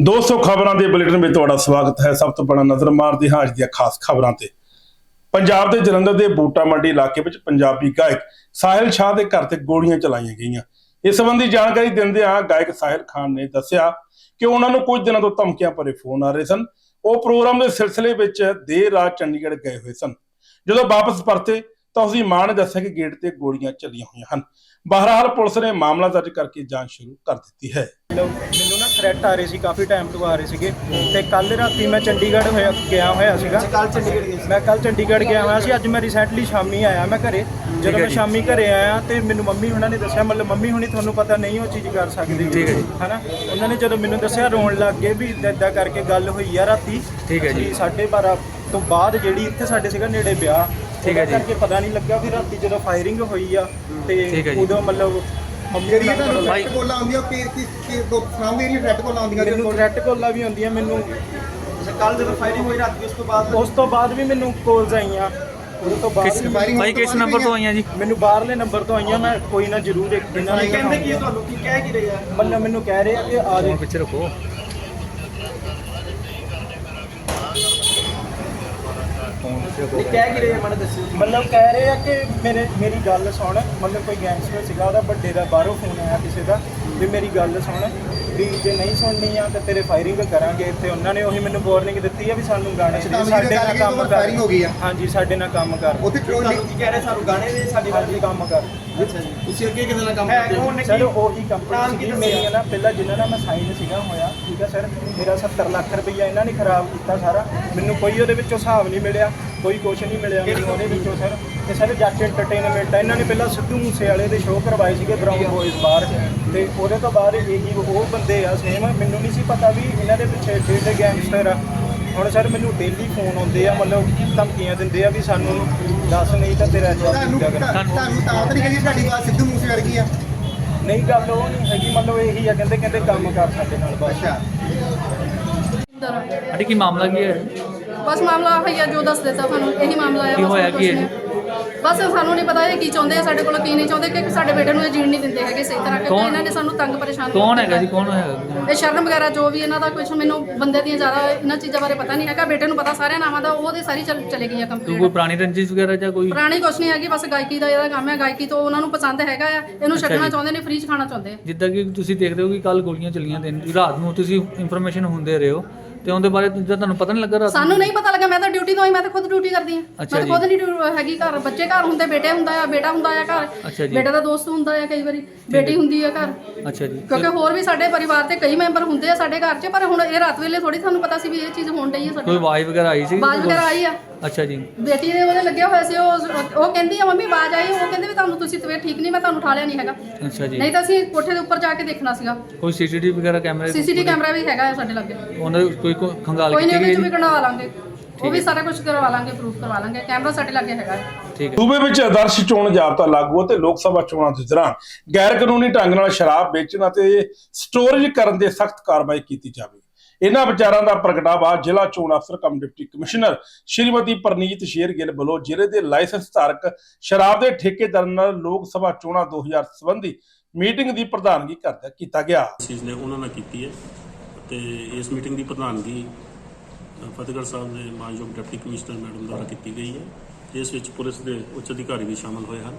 ਦੋਸਤੋ, ਖਬਰਾਂ ਦੇ ਬੁਲੇਟਿਨ ਵਿੱਚ ਤੁਹਾਡਾ ਸਵਾਗਤ ਹੈ। ਸਭ ਤੋਂ ਪਹਿਲਾਂ ਨਜ਼ਰ ਮਾਰਦੇ ਹਾਂ ਅੱਜ ਦੀਆਂ ਖਾਸ ਖਬਰਾਂ ਤੇ। ਪੰਜਾਬ ਦੇ ਜਲੰਧਰ ਦੇ ਬੂਟਾ ਮੰਡੀ ਇਲਾਕੇ ਵਿੱਚ ਪੰਜਾਬੀ ਗਾਇਕ ਸਾਹਿਲ ਸ਼ਾਹ ਦੇ ਘਰ ਤੇ ਗੋਲੀਆਂ ਚਲਾਈਆਂ ਗਈਆਂ। ਇਸ ਸੰਬੰਧੀ ਜਾਣਕਾਰੀ ਦਿੰਦਿਆਂ ਗਾਇਕ ਸਾਹਿਲ ਖਾਨ ਨੇ ਦੱਸਿਆ ਕਿ ਉਹਨਾਂ ਨੂੰ ਕੁਝ ਦਿਨਾਂ ਤੋਂ ਧਮਕੀਆਂ ਭਰੇ ਫੋਨ ਆ ਰਹੇ ਸਨ। ਉਹ ਪ੍ਰੋਗਰਾਮ ਦੇ ਸਿਲਸਿਲੇ ਵਿੱਚ ਦੇਰ ਰਾਤ ਚੰਡੀਗੜ੍ਹ ਗਏ ਹੋਏ ਸਨ। ਜਦੋਂ ਵਾਪਸ ਪਰਤੇ ਤਾਂ ਉਸਦੀ ਮਾਂ ਨੇ ਦੱਸਿਆ ਕਿ ਗੇਟ ਤੇ ਗੋਲੀਆਂ ਚੱਲੀਆਂ ਹੋਈਆਂ ਹਨ। ਬਹਰਹਾਲ ਪੁਲਿਸ ਨੇ ਮਾਮਲਾ ਦਰਜ ਕਰਕੇ ਜਾਂਚ ਸ਼ੁਰੂ ਕਰ ਦਿੱਤੀ ਹੈ। ਮੈਨੂੰ ਥ੍ਰੈਟ ਆ ਰਹੇ ਸੀ ਕਾਫੀ ਟਾਈਮ ਤੋਂ ਆ ਰਹੇ ਸੀਗੇ। ਤੇ ਕੱਲ ਰਾਤੀ ਮੈਂ ਚੰਡੀਗੜ੍ਹ ਹੋਇਆ ਗਿਆ ਹੋਇਆ ਸੀਗਾ। ਕੱਲ ਚੰਡੀਗੜ੍ਹ ਗਿਆ ਮੈਂ ਕੱਲ ਚੰਡੀਗੜ੍ਹ ਗਿਆ ਹੋਇਆ ਸੀ ਅੱਜ ਮੈਂ ਰੀਸੈਂਟਲੀ ਸ਼ਾਮੀ ਆਇਆ ਮੈਂ ਘਰੇ। ਜਦੋਂ ਮੈਂ ਸ਼ਾਮੀ ਘਰੇ ਆਇਆ ਤੇ ਮੈਨੂੰ ਮੰਮੀ ਉਹਨਾਂ ਨੇ ਦੱਸਿਆ ਮਤਲਬ ਮੰਮੀ ਹੁਣੀ ਤੁਹਾਨੂੰ ਪਤਾ ਨਹੀਂ ਉਹ ਚੀਜ਼ ਕਰ ਸਕਦੀ। ਠੀਕ ਹੈ ਜੀ। ਹਨਾ? ਉਹਨਾਂ ਨੇ ਜਦੋਂ ਮੈਨੂੰ ਦੱਸਿਆ ਰੋਣ ਲੱਗ ਗਏ ਵੀ ਇਦਾਂ ਕਰਕੇ ਗੱਲ ਹੋਈ ਆ ਰਾਤੀ। ਠੀਕ ਹੈ ਜੀ। 12:30 ਤੋਂ ਬਾਅਦ ਜਿਹੜੀ ਇੱਥੇ ਸਾਡੇ ਸੀਗਾ ਨੇੜੇ ਵਿਆਹ ਠੀਕ ਹੈ ਜੀ। ਕਰਕੇ ਪਤਾ ਨਹੀਂ ਲੱਗਾ ਵੀ ਰਾਤੀ ਜਦੋਂ ਫਾਇਰਿੰਗ ਹੋਈ ਆ ਤੇ। ਉਦੋਂ ਮਤਲਬ ਮੰਮੀ ਜਿਹੜੀਆਂ ਤੁਹਾਨੂੰ ਫਰੈਟ ਕੋਲਾਂ ਆਉਂਦੀਆਂ ਕਿ ਕਿ ਕਿ ਦੋ ਸਾਹਮਣੇ ਜਿਹੜੀਆਂ ਫਰੈਟ ਕੋਲਾਂ ਆਉਂਦੀਆਂ ਮੈਨੂੰ ਥ੍ਰੈਟ ਕਾਲਾਂ ਵੀ ਆਉਂਦੀਆਂ ਮੈਨੂੰ ਕੱਲ ਜਦੋਂ ਫਾਇਰਿੰਗ ਹੋਈ ਰਾਤੀ ਉਸ ਤੋਂ ਬਾਅਦ? ਉਸ ਤੋਂ ਬਾਅਦ ਵੀ ਮੈਨੂੰ ਕਾਲਸ ਆਈਆਂ। ਉਸ ਤੋਂ ਬਾਅਦ ਕਿਸ ਵੀ ਭਾਈ ਕਿਸ ਨੰਬਰ ਤੋਂ ਆਈਆਂ। ਜੀ। ਮੈਨੂੰ ਬਾਹਰਲੇ ਨੰਬਰ ਤੋਂ ਆਈਆਂ ਮੈਂ ਕੋਈ ਨਾ ਜ਼ਰੂਰ ਇੱਕ ਦਿਨ ਨਾਲ ਕਹਿੰਦੇ ਕੀ ਤੁਹਾਨੂੰ? ਕੀ ਕਹਿ ਕੀ ਰਹੇ ਆ? ਮਤਲਬ ਮੈਨੂੰ ਕਹਿ ਰਹੇ ਆ ਕਿ ਆ ਜਾ ਪਿੱਛੇ ਰੱਖੋ ਨਹੀਂ ਕਹਿ ਕੀ ਰਹੇ ਆ? ਮਨ ਦੱਸੋ। ਮਤਲਬ ਕਹਿ ਰਹੇ ਆ ਕਿ ਮੇਰੇ ਮੇਰੀ ਗੱਲ ਸੁਣ। ਮਤਲਬ ਕੋਈ ਗੈਂਗਸਟਰ ਸੀਗਾ, ਉਹਦਾ ਵੱਡੇ ਦਾ, ਬਾਹਰੋਂ ਫੋਨ ਆਇਆ ਕਿਸੇ ਦਾ। ਵੀ ਮੇਰੀ ਗੱਲ ਸੁਣ ਵੀ ਜੇ ਨਹੀਂ ਸੁਣਨੀ ਆ ਤਾਂ ਤੇਰੇ ਫਾਇਰਿੰਗ ਕਰਾਂਗੇ ਤੇ ਉਹਨਾਂ ਨੇ ਉਹੀ ਮੈਨੂੰ ਵਾਰਨਿੰਗ ਦਿੱਤੀ ਆ ਵੀ ਸਾਨੂੰ ਗਾਣੇ ਦੇ ਸਾਡੇ ਨਾਲ ਕੰਮ ਕਰ। firing ਹੋ ਗਈ ਆ। ਹਾਂਜੀ ਸਾਡੇ ਨਾਲ ਕੰਮ ਕਰ। ਉੱਥੇ ਟ੍ਰੋਲ ਕੀ ਕਹਿ ਰਹੇ ਸਾਨੂੰ ਗਾਣੇ ਦੇ ਸਾਡੇ ਹਾਂਜੀ ਕੰਮ ਕਰ। ਅੱਛਾ ਜੀ। ਤੁਸੀਂ ਅੱਗੇ ਕਿਹਦੇ ਨਾਲ ਕੰਮ ਕਰਦੇ ਹੋ? ਸਰ ਉਹੀ ਕੰਪਨੀ ਦੱਸਿਆ? ਮੇਰੀ ਨਾ ਪਹਿਲਾਂ ਜਿਨ੍ਹਾਂ ਨਾਲ ਮੈਂ ਸਾਈਨ ਸੀਗਾ ਹੋਇਆ ਠੀਕ ਹੈ ਸਰ? ਮੇਰਾ 70 ਲੱਖ ਰੁਪਈਆ ਇਹਨਾਂ ਨੇ ਖਰਾਬ ਕੀਤਾ ਸਾਰਾ। ਮੈਨੂੰ ਕੋਈ ਉਹਦੇ ਵਿੱਚੋਂ ਹਿਸਾਬ ਨਹੀਂ ਮਿਲਿਆ ਕੋਈ ਕੁਛ ਨਹੀਂ ਮਿਲਿਆ ਮੈਨੂੰ ਉਹਦੇ ਵਿੱਚੋਂ ਸਰ। ਤੇ ਸਰ ਜੱਟ ਐਂਟਰਟੇਨਮੈਂਟ ਇਹਨਾਂ ਨੇ ਪਹਿਲਾਂ ਸਿੱਧੂ ਮੂਸੇ ਵਾਲੇ ਦੇ ਸ਼ੋਅ ਕਰਵਾਏ ਸੀਗੇ ਬਰਾਊਨ ਬॉयਜ਼ ਬਾਹਰ। ਤੇ ਉਹਦੇ ਤੋਂ ਬਾਅਦ ਇਹੀ ਉਹ ਬੰਦੇ ਆ ਸੇਮ ਮੈਨੂੰ ਨਹੀਂ ਸੀ ਪਤਾ ਵੀ ਇਹਨਾਂ ਦੇ ਪਿੱਛੇ ਏਡੇ ਗੈਂਗਸਟਰ ਆ। ਹੁਣ ਸਰ ਮੈਨੂੰ ਡੇਲੀ ਫੋਨ ਆਉਂਦੇ ਆ ਮਤਲਬ ਧਮਕੀਆਂ ਦਿੰਦੇ ਆ ਵੀ ਸਾਨੂੰ ਦੱਸ ਨਹੀਂ ਤਾਂ ਤੇਰਾ ਜਵਾਬ ਕਰਾਂ। ਤੁਹਾਨੂੰ ਤਾਂ ਤਾਂ ਨਹੀਂ ਕਹਿੰਦੀ ਤੁਹਾਡੀ ਆਵਾਜ਼ ਸਿੱਧੂ ਮੂਸੇ ਵਰਗੀ ਆ। ਨਹੀਂ ਗੱਲ ਉਹ ਨਹੀਂ ਹੈਗੀ ਮਤਲਬ ਇਹੀ ਆ ਕਹਿੰਦੇ ਕਹਿੰਦੇ ਕੰਮ ਕਰ ਸਾਡੇ ਨਾਲ ਬਸ। ਅੱਛਾ। ਕੀ ਮਾਮਲਾ ਕੀ ਹੈ? ਬਸ ਮਾਮਲਾ ਹੈ ਆ ਜੋ ਦੱਸ ਦਿੱਤਾ ਤੁਹਾਨੂੰ ਇਹੀ ਮਾਮਲਾ ਹੈ ਕੀ ਹੋਇਆ ਕੀ ਹੈ। ਬਸ ਸਾਨੂੰ ਨਹੀਂ ਪਤਾ ਇਹ ਕੀ ਚਾਹੁੰਦੇ ਆ ਸਾਡੇ ਕੋਲੋਂ ਕੀ ਨਹੀਂ ਚਾਹੁੰਦੇ ਕਿ ਸਾਡੇ ਬੇਟੇ ਨੂੰ ਇਹ ਜੀਣ ਨਹੀਂ ਦਿੰਦੇ ਹੈਗੇ ਸਹੀ ਤਰ੍ਹਾਂ ਕਿਉਂਕਿ ਇਹਨਾਂ ਨੇ ਸਾਨੂੰ ਤੰਗ ਪਰੇਸ਼ਾਨ ਕੌਣ ਹੈਗਾ ਜੀ? ਕੌਣ ਹੈਗਾ ਇਹ ਸ਼ਰਨ ਵਗੈਰਾ ਜੋ ਵੀ ਇਹਨਾਂ ਦਾ ਕੁਝ ਮੈਨੂੰ ਬੰਦੇ ਦੀਆਂ ਜ਼ਿਆਦਾ ਇਹਨਾਂ ਚੀਜ਼ਾਂ ਬਾਰੇ ਪਤਾ ਨਹੀਂ ਹੈਗਾ ਬੇਟੇ ਨੂੰ ਪਤਾ ਸਾਰਿਆਂ ਨਾਮਾਂ ਦਾ ਉਹਦੇ ਸਾਰੀ ਚੱਲ ਚਲੇ ਗਈ ਆ ਕੋਈ ਕੰਪਲੀਟ ਕੋਈ ਪੁਰਾਣੀ ਰੰਜਿਸ਼ ਵਗੈਰਾ ਜਾਂ ਕੋਈ? ਪੁਰਾਣੀ ਕੁਛ ਨਹੀਂ ਹੈਗੀ ਬਸ ਗਾਇਕੀ ਦਾ ਇਹਦਾ ਕੰਮ ਹੈ ਗਾਇਕੀ ਤੋਂ ਉਹਨਾਂ ਨੂੰ ਪਸੰਦ ਹੈਗਾ ਆ ਇਹਨੂੰ ਛੱਡਣਾ। ਚਾਹੁੰਦੇ ਨੇ ਫ੍ਰੀ ਚ ਖਾਣਾ ਚਾਹੁੰਦੇ ਆ। ਜਿੱਦਾਂ ਕਿ ਤੁਸੀਂ ਦੇਖਦੇ ਹੋ ਕਿ ਕੱਲ ਗੋਲੀਆਂ ਚੱਲੀਆਂ ਦਿਨ ਰਾਤ ਨੂੰ ਤੁਸੀਂ ਇਨਫੋਰਮੇਸ਼ਨ ਹੁੰਦੇ ਰਹੇ ਹੋ ਤੇ ਉਹਦੇ ਬਾਰੇ ਜਦ ਤੁਹਾਨੂੰ ਪਤਾ ਨਹੀਂ ਲੱਗਾ ਰਾਤ ਨੂੰ? ਸਾਨੂੰ ਨਹੀਂ ਪਤਾ ਲੱਗਾ ਮੈਂ ਤਾਂ ਡਿਊਟੀ ਤੋਂ ਆਈ ਮੈਂ ਤਾਂ ਖੁਦ ਡਿਊਟੀ ਕਰਦੀ ਹਾਂ। ਅੱਛਾ ਮੈਂ ਤਾਂ ਜੀ। ਖੁਦ ਨਹੀਂ ਡਿਊ- ਹੈਗੀ ਘਰ ਬੱਚੇ ਘਰ ਹੁੰਦੇ ਬੇਟੇ ਹੁੰਦਾ ਆ ਬੇਟਾ ਹੁੰਦਾ ਆ ਘਰ ਜੀ। ਬੇਟੇ ਦਾ ਦੋਸਤ ਹੁੰਦਾ ਆ ਕਈ ਵਾਰੀ ਬੇਟੀ ਹੁੰਦੀ ਆ ਘਰ। ਅੱਛਾ ਜੀ। ਕਿਉਂਕਿ ਹੋਰ ਵੀ ਸਾਡੇ ਪਰਿਵਾਰ ਤੇ ਕਈ ਮੈਂਬਰ ਹੁੰਦੇ ਆ ਸਾਡੇ ਘਰ 'ਚ ਪਰ ਹੁਣ ਇਹ ਰਾਤ ਵੇਲੇ ਥੋੜੀ ਤੁਹਾਨੂੰ ਪਤਾ ਸੀ ਵੀ ਇਹ ਚੀਜ਼ ਹੋਣ ਡਈ ਕੋਈ ਸਾਡੇ ਆਵਾਜ਼ ਵਗੈਰਾ ਆਈ ਸੀ? ਬਾਜ ਵਗੈਰਾ ਆਈ ਆ। ਅੱਛਾ ਜੀ। ਬੇਟੀ ਦੇ ਉਹਦੇ ਲੱਗਿਆ ਹੋਇਆ ਸੀ ਉਹ ਉਹ ਕਹਿੰਦੀ ਆ ਮੰਮੀ ਬਾਜ ਆਈ ਉਹ ਕਹਿੰਦੇ ਵੀ ਤੁਹਾਨੂੰ ਤੁਸੀਂ ਤਬੀਅਤ ਠੀਕ ਨਹੀਂ ਮੈਂ ਤੁਹਾਨੂੰ ਉਠਾ ਲਿਆ ਨਹੀਂ ਹੈਗਾ। ਅੱਛਾ ਜੀ। ਨਹੀਂ ਤਾਂ ਅਸੀਂ ਕੋਠੇ ਦੇ ਉੱਪਰ ਜਾ ਕੇ ਦੇਖਣਾ ਸੀਗਾ। ਕੋਈ ਸੀਸੀਟੀਵੀ ਵਗੈਰਾ ਕੈਮਰੇ ਸੀਸੀਟੀਵੀ ਕੈਮਰਾ ਵੀ ਹੈਗਾ ਆ ਸਾਡੇ ਲੱਗੇ। ਉਹਨਾਂ ਦੇ ਕੋਈ ਕੋਈ ਖੰਗਾਲ ਕੋਈ ਨਹੀਂ ਕੀਤੀ ਉਹਦੇ ਗਈ 'ਚ ਵੀ? ਕਢਵਾ ਲਾਂਗੇ। ਉਹ ਵੀ ਸਾਰਾ ਕੁਝ ਕਰਵਾ ਲਾਂਗੇ ਪ੍ਰੂਫ ਕਰਵਾ ਲਾਂਗੇ। ਕੈਮਰਾ ਸਾਡੇ ਲੱਗੇ ਹੈਗਾ ਹੈ ਠੀਕ ਹੈ। ਸੂਬੇ ਵਿੱਚ ਆਦਰਸ਼ ਚੋਣ ਜਾਬਤਾ ਲਾਗੂ ਅਤੇ ਲੋਕ ਸਭਾ ਚੋਣਾਂ ਦੇ ਦੌਰਾਨ ਗੈਰ ਕਾਨੂੰਨੀ ਢੰਗ ਨਾਲ ਸ਼ਰਾਬ ਵੇਚਣ ਅਤੇ ਸਟੋਰੇਜ ਕਰਨ ਦੇ ਸਖਤ ਕਾਰਵਾਈ ਕੀਤੀ ਜਾਵੇ। ਇਹਨਾਂ ਵਿਚਾਰਾਂ ਦਾ ਪ੍ਰਗਟਾਵਾ ਜ਼ਿਲ੍ਹਾ ਚੋਣ ਅਫਸਰ cum deputy commissioner Shrimati Praneet Sher Gill ਵੱਲੋਂ ਜ਼ਿਲ੍ਹੇ ਦੇ ਲਾਇਸੈਂਸ ਧਾਰਕ ਸ਼ਰਾਬ ਦੇ ਠੇਕੇਦਾਰਾਂ ਨਾਲ ਲੋਕ ਸਭਾ ਚੋਣਾਂ 2000 ਸੰਬੰਧੀ ਮੀਟਿੰਗ ਦੀ ਪ੍ਰਧਾਨਗੀ ਕਰਦਾ ਕੀਤਾ ਗਿਆ। ਚੀਜ਼ ਨੇ ਉਹਨਾਂ ਨਾਲ ਕੀਤੀ ਹੈ ਤੇ ਇਸ ਮੀਟਿੰਗ ਦੀ ਪ੍ਰਧਾਨਗੀ ਫਤਿਹਗੜ੍ਹ ਸਾਹਿਬ ਦੇ ਮਾਨਯੋਗ ਡਿਪਟੀ ਕਮਿਸ਼ਨਰ ਮੈਡਮ ਦੁਆਰਾ ਕੀਤੀ ਗਈ ਹੈ। ਇਸ ਵਿੱਚ ਪੁਲਿਸ ਦੇ ਉੱਚ ਅਧਿਕਾਰੀ ਵੀ ਸ਼ਾਮਲ ਹੋਏ ਹਨ।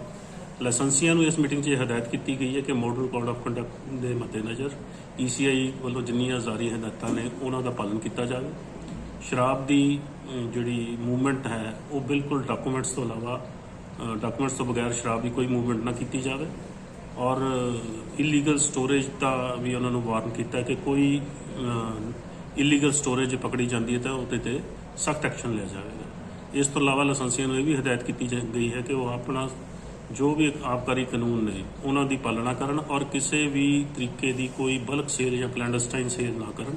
ਲਾਇਸੈਂਸੀਆਂ ਨੂੰ ਇਸ ਮੀਟਿੰਗ 'ਚ ਇਹ ਹਦਾਇਤ ਕੀਤੀ ਗਈ ਹੈ ਕਿ ਮੋਡਲ ਕੋਡ ਆਫ ਕੰਡਕਟ ਦੇ ਮੱਦੇਨਜ਼ਰ ECI ਵੱਲੋਂ ਜਿੰਨੀਆਂ ਜਾਰੀ ਹਦਾਇਤਾਂ ਨੇ, ਉਹਨਾਂ ਦਾ ਪਾਲਣ ਕੀਤਾ ਜਾਵੇ। ਸ਼ਰਾਬ ਦੀ ਜਿਹੜੀ ਮੂਵਮੈਂਟ ਹੈ, ਉਹ ਬਿਲਕੁਲ ਡਾਕੂਮੈਂਟਸ ਤੋਂ ਇਲਾਵਾ ਡਾਕੂਮੈਂਟਸ ਤੋਂ ਬਗੈਰ ਸ਼ਰਾਬ ਦੀ ਕੋਈ ਮੂਵਮੈਂਟ ਨਾ ਕੀਤੀ ਜਾਵੇ। ਔਰ ਇਲੀਗਲ ਸਟੋਰੇਜ ਦਾ ਵੀ ਉਹਨਾਂ ਨੂੰ ਵਾਰਨ ਕੀਤਾ ਕਿ ਕੋਈ ਇਲੀਗਲ ਸਟੋਰੇਜ ਪਕੜੀ ਜਾਂਦੀ ਹੈ ਤਾਂ ਉਹਦੇ ਤੇ ਸਖਤ ਐਕਸ਼ਨ ਲਿਆ ਜਾਵੇਗਾ। ਇਸ ਤੋਂ ਇਲਾਵਾ ਲਾਇਸੈਂਸੀਆਂ ਨੂੰ ਇਹ ਵੀ ਹਦਾਇਤ ਕੀਤੀ ਜਾ- ਗਈ ਹੈ ਕਿ ਉਹ ਆਪਣਾ ਜੋ ਵੀ ਆਬਕਾਰੀ ਕਾਨੂੰਨ ਨੇ, ਉਹਨਾਂ ਦੀ ਪਾਲਣਾ ਕਰਨ ਔਰ ਕਿਸੇ ਵੀ ਤਰੀਕੇ ਦੀ ਕੋਈ ਬਲਕ ਸੇਲ ਜਾਂ ਕਲੈਂਡਸਟਾਈਨ ਸੇਲ ਨਾ ਕਰਨ।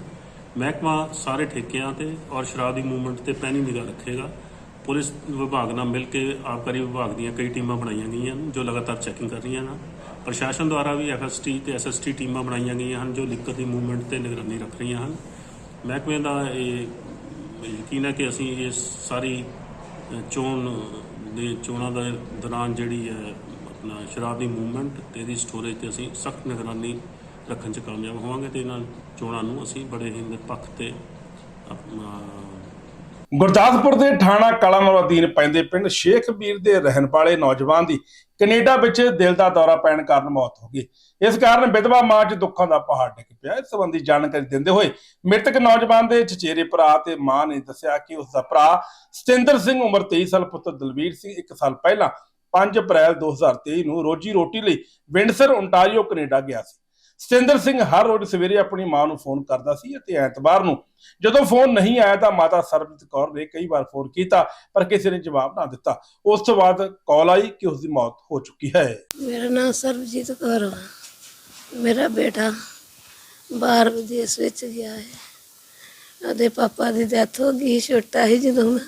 ਮਹਿਕਮਾ ਸਾਰੇ ਠੇਕਿਆਂ ਤੇ ਔਰ ਸ਼ਰਾਬ ਦੀ ਮੂਵਮੈਂਟ ਤੇ ਪੈਣੀ ਨਿਗਾਹ ਰੱਖੇਗਾ। ਪੁਲਿਸ ਵਿਭਾਗ ਨਾਲ ਮਿਲ ਕੇ ਆਬਕਾਰੀ ਵਿਭਾਗ ਦੀਆਂ ਕਈ ਟੀਮਾਂ ਬਣਾਈਆਂ ਗਈਆਂ ਹਨ, ਜੋ ਲਗਾਤਾਰ ਚੈਕਿੰਗ ਕਰ ਰਹੀਆਂ ਹਨ। ਪ੍ਰਸ਼ਾਸਨ ਦੁਆਰਾ ਵੀ ਐਫਐਸਟੀ ਤੇ ਐਸਐਸਟੀ ਟੀਮਾਂ ਬਣਾਈਆਂ ਗਈਆਂ ਹਨ, ਜੋ ਲਿਕਰ ਦੀ ਮੂਵਮੈਂਟ ਤੇ ਨਿਗਰਾਨੀ ਰੱਖ ਰਹੀਆਂ ਹਨ। ਮਹਿਕਮੇ ਦਾ ਇਹ ਯਕੀਨ ਹੈ ਕਿ ਅਸੀਂ ਇਸ ਸਾਰੀ ਚੋਣ ਦੇ ਚੋਣਾਂ ਦੇ ਦੌਰਾਨ ਜਿਹੜੀ ਹੈ ਆਪਣਾ ਸ਼ਰਾਬ ਦੀ ਮੂਵਮੈਂਟ ਤੇ ਇਹਦੀ ਸਟੋਰੇਜ ਤੇ ਅਸੀਂ ਸਖਤ ਨਿਗਰਾਨੀ ਰੱਖਣ 'ਚ ਕਾਮਯਾਬ ਹੋਵਾਂਗੇ ਤੇ ਇਹਨਾਂ ਚੋਣਾਂ ਨੂੰ ਅਸੀਂ ਬੜੇ ਹੀ ਨਿਰਪੱਖ ਤੇ ਆਪਣਾ ਗੁਰਦਾਸਪੁਰ ਦੇ ਥਾਣਾ ਕਲਾਨੌਰ ਅਧੀਨ ਪੈਂਦੇ ਪਿੰਡ ਸ਼ੇਖ ਬੀਰ ਦੇ ਰਹਿਣ ਵਾਲੇ ਨੌਜਵਾਨ ਦੀ ਕੈਨੇਡਾ ਵਿੱਚ ਦਿਲ ਦਾ ਦੌਰਾ ਪੈਣ ਕਾਰਨ ਮੌਤ ਹੋ ਗਈ। ਇਸ ਕਾਰਨ ਵਿਧਵਾ ਮਾਂ 'ਚ ਦੁੱਖਾਂ ਦਾ ਪਹਾੜ ਡਿੱਗ ਪਿਆ। ਇਸ ਸੰਬੰਧੀ ਜਾਣਕਾਰੀ ਦਿੰਦੇ ਹੋਏ ਮ੍ਰਿਤਕ ਨੌਜਵਾਨ ਦੇ ਚਚੇਰੇ ਭਰਾ ਤੇ ਮਾਂ ਨੇ ਦੱਸਿਆ ਕਿ ਉਸ ਦਾ ਭਰਾ ਸਤਿੰਦਰ ਸਿੰਘ ਉਮਰ 23 ਸਾਲ, ਪੁੱਤਰ ਦਲਵੀਰ ਸਿੰਘ 1 ਸਾਲ ਪਹਿਲਾਂ 5 ਅਪ੍ਰੈਲ 2023 ਨੂੰ ਰੋਜੀ ਰੋਟੀ ਲਈ ਵਿੰਡਸਰ ਓਨਟਾਰੀਓ ਕੈਨੇਡਾ ਗਿਆ ਸੀ। ਸਤਿੰਦਰ ਸਿੰਘ ਹਰ ਰੋਜ਼ ਸਵੇਰੇ ਆਪਣੀ ਮਾਂ ਨੂੰ ਫੋਨ ਕਰਦਾ ਸੀ ਅਤੇ ਐਤਵਾਰ ਨੂੰ ਜਦੋਂ ਫੋਨ ਨਹੀਂ ਆਇਆ ਤਾਂ ਮਾਤਾ ਸਰਬਜੀਤ ਕੌਰ ਨੇ ਕਈ ਵਾਰ ਫੋਨ ਕੀਤਾ, ਪਰ ਕਿਸੇ ਨੇ ਜਵਾਬ ਨਾ ਦਿੱਤਾ। ਉਸ ਤੋਂ ਬਾਅਦ ਕਾਲ ਆਈ ਕਿ ਉਸ ਦੀ ਮੌਤ ਹੋ ਚੁੱਕੀ ਹੈ। ਮੇਰਾ ਨਾਮ ਸਰਬਜੀਤ ਕੌਰ ਵਾ ਮੇਰਾ ਬੇਟਾ ਬਾਹਰ ਵਿਦੇਸ਼ ਵਿੱਚ ਗਿਆ ਹੈ। ਉਹਦੇ ਪਾਪਾ ਦੀ ਡੈਥ ਹੋ ਗਈ ਛੋਟਾ ਸੀ ਜਦੋਂ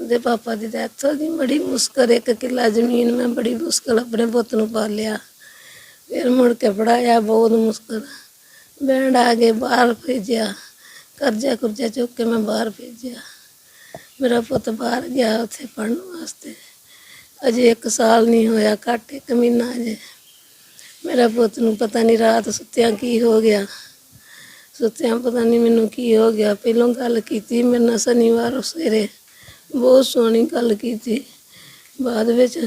ਉਹਦੇ ਪਾਪਾ ਦੀ ਡੈਥ ਹੋ ਗਈ, ਬੜੀ ਮੁਸ਼ਕਲ, ਇੱਕ ਕਿੱਲਾ ਜ਼ਮੀਨ ਮੈਂ ਬੜੀ ਮੁਸ਼ਕਲ ਆਪਣੇ ਪੁੱਤ ਨੂੰ ਪਾਲਿਆ। ਫਿਰ ਮੁੜ ਕੇ ਪੜਾਇਆ ਬਹੁਤ ਮੁਸ਼ਕਲ। ਬੈਂਡ ਆ ਕੇ ਬਾਹਰ ਭੇਜਿਆ। ਕਰਜ਼ਾ ਕੁਰਜ਼ਾ ਚੁੱਕ ਕੇ ਮੈਂ ਬਾਹਰ ਭੇਜਿਆ। ਮੇਰਾ ਪੁੱਤ ਬਾਹਰ ਗਿਆ ਉੱਥੇ ਪੜ੍ਹਨ ਵਾਸਤੇ। ਅਜੇ 1 ਸਾਲ ਨਹੀਂ ਹੋਇਆ, ਘੱਟ ਇੱਕ ਮਹੀਨਾ ਅਜੇ। ਮੇਰਾ ਪੁੱਤ ਨੂੰ ਪਤਾ ਨਹੀਂ ਰਾਤ ਸੁੱਤਿਆਂ ਕੀ ਹੋ ਗਿਆ। ਸੁੱਤਿਆਂ ਪਤਾ ਨਹੀਂ ਮੈਨੂੰ ਕੀ ਹੋ ਗਿਆ। ਪਹਿਲੋਂ ਗੱਲ ਕੀਤੀ ਮੇਰੇ ਨਾਲ ਸ਼ਨੀਵਾਰ ਸਵੇਰੇ। ਬਹੁਤ ਸੋਹਣੀ ਗੱਲ ਕੀਤੀ। ਬਾਅਦ ਵਿੱਚ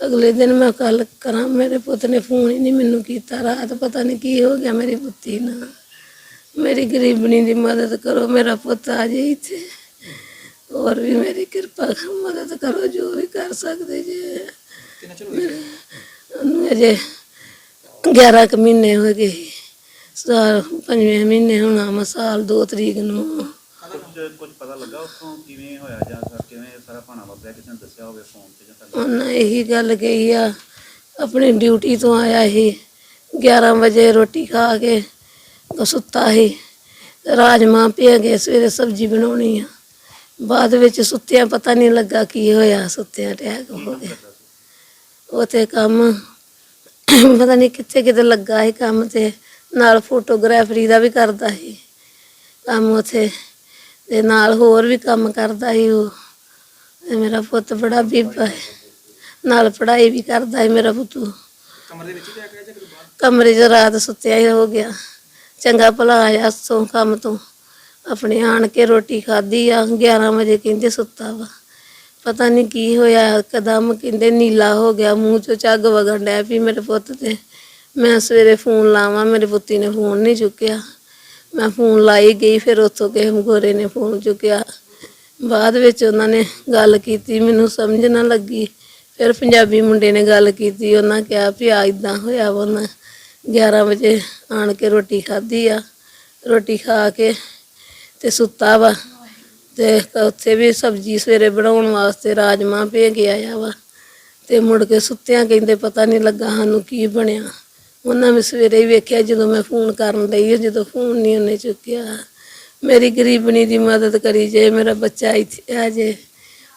ਅਗਲੇ ਦਿਨ ਮੈਂ ਕੱਲ ਕਰਾਂ ਮੇਰੇ ਪੁੱਤ ਨੇ ਫੋਨ ਹੀ ਨਹੀਂ ਮੈਨੂੰ ਕੀਤਾ ਰਾਤ ਪਤਾ ਨਹੀਂ ਕੀ ਹੋ ਗਿਆ ਮੇਰੀ ਪੁੱਤੀ ਨਾਲ। ਮੇਰੀ ਗਰੀਬਣੀ ਦੀ ਮਦਦ ਕਰੋ ਮੇਰਾ ਪੁੱਤ ਆ ਜੇ ਇੱਥੇ। ਹੋਰ ਵੀ ਮੇਰੀ ਕਿਰਪਾ ਕਰੋ, ਮਦਦ ਕਰੋ ਜੋ ਵੀ ਕਰ ਸਕਦੇ ਜੇ। ਉਹਨੂੰ ਅਜੇ 11 ਕੁ ਮਹੀਨੇ ਹੋ ਗਏ। ਸਾਲ ਪੰਜਵੇਂ ਮਹੀਨੇ ਹੋਣਾ ਵਾ ਸਾਲ 2 ਤਰੀਕ ਨੂੰ। ਕੁਝ ਕੁਝ ਪਤਾ ਲੱਗਾ ਉੱਥੋਂ ਕਿਵੇਂ ਹੋਇਆ ਜਾਂ ਸਰ ਕਿਵੇਂ ਸਾਰਾ ਭਾਣਾ ਵਾਪਰਿਆ ਕਿਸੇ ਨੇ ਦੱਸਿਆ ਹੋਵੇ ਫੋਨ ਤੇ ਜਾਂ ਤੁਹਾਨੂੰ ਉਹਨਾਂ ਇਹੀ ਗੱਲ ਕਹੀ ਆ। ਆਪਣੀ ਡਿਊਟੀ ਤੋਂ ਆਇਆ ਸੀ। 11 ਵਜੇ ਰੋਟੀ ਖਾ ਕੇ ਉਹ ਸੁੱਤਾ ਸੀ। ਰਾਜਮਾਂ ਪਿਆ ਗਏ ਸਵੇਰੇ ਸਬਜ਼ੀ ਬਣਾਉਣੀ ਆ। ਬਾਅਦ ਵਿੱਚ ਸੁੱਤਿਆਂ ਪਤਾ ਨਹੀਂ ਲੱਗਾ ਕੀ ਹੋਇਆ, ਸੁੱਤਿਆਂ ਅਟੈਕ ਹੋ ਗਿਆ ਉਥੇ ਕੰਮ ਪਤਾ ਨਹੀਂ ਕਿੱਥੇ ਕਿਤੇ ਲੱਗਾ ਸੀ ਕੰਮ ਤੇ। ਨਾਲ ਫੋਟੋਗ੍ਰਾਫਰੀ ਦਾ ਵੀ ਕਰਦਾ ਸੀ। ਕੰਮ ਉਥੇ ਤੇ ਨਾਲ ਹੋਰ ਵੀ ਕੰਮ ਕਰਦਾ ਸੀ ਉਹ। ਤੇ ਮੇਰਾ ਪੁੱਤ ਬੜਾ ਬੀਬਾ ਹੈ। ਨਾਲ ਪੜ੍ਹਾਈ ਵੀ ਕਰਦਾ ਹੈ ਮੇਰਾ ਪੁੱਤੂ। ਕਮਰੇ ਦੇ ਵਿੱਚ ਹੀ ਗਿਆ ਜਾਂ ਕਿਤੇ ਬਾਹਰ? ਕਮਰੇ 'ਚ ਰਾਤ ਸੁੱਤਿਆ ਹੀ ਹੋ ਗਿਆ। ਚੰਗਾ ਭਲਾ ਆਇਆ ਸੋਂ ਕੰਮ ਤੋਂ। ਆਪਣੇ ਆਣ ਕੇ ਰੋਟੀ ਖਾਧੀ ਆ 11 ਵਜੇ ਕਹਿੰਦੇ ਸੁੱਤਾ ਵਾ। ਪਤਾ ਨਹੀਂ ਕੀ ਹੋਇਆ ਕਦਮ ਕਹਿੰਦੇ ਨੀਲਾ ਹੋ ਗਿਆ। ਮੂੰਹ 'ਚੋਂ ਝੱਗ ਵਗਣ ਡਿਆ ਵੀ ਮੇਰੇ ਪੁੱਤ ਤੇ। ਮੈਂ ਸਵੇਰੇ ਫੋਨ ਲਾਵਾਂ ਮੇਰੇ ਪੁੱਤੀ ਨੇ ਫੋਨ ਨਹੀਂ ਚੁੱਕਿਆ। ਮੈਂ ਫੋਨ ਲਾਈ ਗਈ, ਫਿਰ ਉੱਥੋਂ ਕਿਸੇ ਗੋਰੇ ਨੇ ਫੋਨ ਚੁੱਕਿਆ। ਬਾਅਦ ਵਿੱਚ ਉਹਨਾਂ ਨੇ ਗੱਲ ਕੀਤੀ, ਮੈਨੂੰ ਸਮਝ ਨਾ ਲੱਗੀ। ਫਿਰ ਪੰਜਾਬੀ ਮੁੰਡੇ ਨੇ ਗੱਲ ਕੀਤੀ, ਉਹਨਾਂ ਕਿਹਾ ਵੀ ਆ ਇਦਾਂ ਹੋਇਆ ਵਾ ਉਹਨਾਂ 11 ਵਜੇ ਆਣ ਕੇ ਰੋਟੀ ਖਾਧੀ ਆ। ਰੋਟੀ ਖਾ ਕੇ ਤੇ ਸੁੱਤਾ ਵਾ। ਤੇ ਉੱਥੇ ਵੀ ਸਬਜ਼ੀ ਸਵੇਰੇ ਬਣਾਉਣ ਵਾਸਤੇ ਰਾਜਮਾ ਭੇ ਕੇ ਆਇਆ ਵਾ। ਤੇ ਮੁੜ ਕੇ ਸੁੱਤਿਆਂ ਕਹਿੰਦੇ ਪਤਾ ਨਹੀਂ ਲੱਗਾ ਸਾਨੂੰ ਕੀ ਬਣਿਆ। ਉਹਨਾਂ ਵੀ ਸਵੇਰੇ ਹੀ ਵੇਖਿਆ, ਜਦੋਂ ਮੈਂ ਫੋਨ ਕਰਨ ਲਈ ਜਦੋਂ ਫੋਨ ਨਹੀਂ ਉਹਨੇ ਚੁੱਕਿਆ। ਮੇਰੀ ਗਰੀਬਣੀ ਦੀ ਮਦਦ ਕਰੀ ਜੇ, ਮੇਰਾ ਬੱਚਾ ਇੱਥੇ ਆ ਜੇ,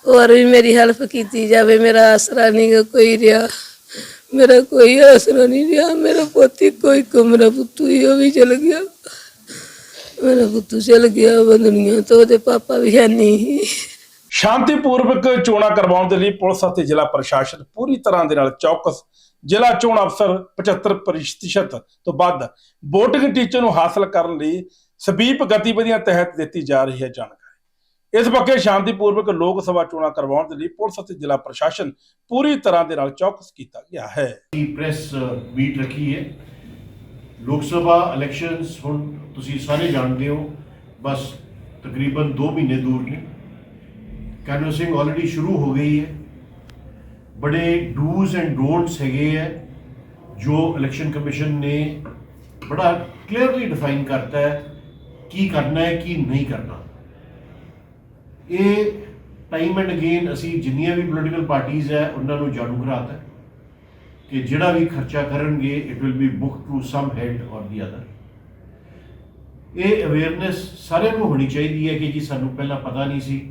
ਹੋਰ ਵੀ ਮੇਰੀ ਹੈਲਪ ਕੀਤੀ ਜਾਵੇ, ਮੇਰਾ ਆਸਰਾ ਨਹੀਂ ਕੋਈ ਰਿਹਾ। ਮੇਰਾ ਕੋਈ ਆਸਰਾ ਨਹੀਂ ਰਿਹਾ, ਮੇਰਾ ਪੋਤੀ ਕੋਈ ਕੁਮਰਾ ਪੁੱਤੂ ਹੀ ਉਹ ਵੀ ਚਲ ਗਿਆ। ਮੇਰਾ ਪੁੱਤੂ ਚਲ ਗਿਆ ਵਾ ਦੁਨੀਆ ਤੋਂ, ਉਹਦੇ ਪਾਪਾ ਵੀ ਹੈ ਨਹੀਂ। ਸ਼ਾਂਤੀਪੂਰਵਕ ਚੋਣਾਂ ਕਰਵਾਉਣ ਦੇ ਲਈ ਪੁਲਿਸ ਅਤੇ ਜ਼ਿਲ੍ਹਾ ਪ੍ਰਸ਼ਾਸਨ ਪੂਰੀ ਤਰ੍ਹਾਂ ਦੇ ਨਾਲ ਚੌਕਸ ਜ਼ਿਲ੍ਹਾ ਚੋਣ ਅਫਸਰ 75% ਤੋਂ ਵੱਧ VOTING ਟੀਚਰ ਨੂੰ ਹਾਸਲ ਕਰਨ ਲਈ ਸਵੀਪ ਗਤੀਵਿਧੀਆਂ ਤਹਿਤ ਦਿੱਤੀ ਜਾ ਰਹੀ ਹੈ ਜਾਣਕਾਰੀ। ਇਸ ਪੱਕੇ ਸ਼ਾਂਤੀਪੂਰਵਕ ਲੋਕ ਸਭਾ ਚੋਣਾਂ ਕਰਵਾਉਣ ਦੇ ਲਈ ਪੁਲਿਸ ਅਤੇ ਜ਼ਿਲ੍ਹਾ ਪ੍ਰਸ਼ਾਸਨ ਪੂਰੀ ਤਰ੍ਹਾਂ ਦੇ ਨਾਲ ਚੌਕਸ ਕੀਤਾ ਗਿਆ ਹੈ। ਪ੍ਰੈਸ ਮੀਟ ਰੱਖੀ ਹੈ? ਲੋਕ ਸਭਾ ਇਲੈਕਸ਼ਨਸ ਹੁਣ ਤੁਸੀਂ ਸਾਰੇ ਜਾਣਦੇ ਹੋ, ਬਸ ਤਕਰੀਬਨ 2 ਮਹੀਨੇ ਦੂਰ ਨੇ। ਕੈਨਵਸਿੰਗ ਆਲਰੇਡੀ ਸ਼ੁਰੂ ਹੋ ਗਈ ਹੈ। ਬੜੇ ਡੂਜ਼ ਐਂਡ ਡੋਨਟਸ ਹੈਗੇ ਹੈ ਜੋ ਇਲੈਕਸ਼ਨ ਕਮਿਸ਼ਨ ਨੇ ਬੜਾ ਕਲੀਅਰਲੀ ਡਿਫਾਈਨ ਕਰਤਾ ਹੈ ਕੀ ਕਰਨਾ ਹੈ, ਕੀ ਨਹੀਂ ਕਰਨਾ। ਇਹ ਟਾਈਮ ਐਂਡ ਅਗੇਨ ਅਸੀਂ ਜਿੰਨੀਆਂ ਵੀ ਪੋਲੀਟੀਕਲ ਪਾਰਟੀਆਂ ਹੈ, ਉਹਨਾਂ ਨੂੰ ਜਾਣੂ ਕਰਾਤਾ ਕਿ ਜਿਹੜਾ ਵੀ ਖਰਚਾ ਕਰਨਗੇ it will be book to some head or the other ਇਹ ਅਵੇਅਰਨੈਸ ਸਾਰਿਆਂ ਨੂੰ ਹੋਣੀ ਚਾਹੀਦੀ ਹੈ ਕਿ ਜੀ ਸਾਨੂੰ ਪਹਿਲਾਂ ਪਤਾ ਨਹੀਂ ਸੀ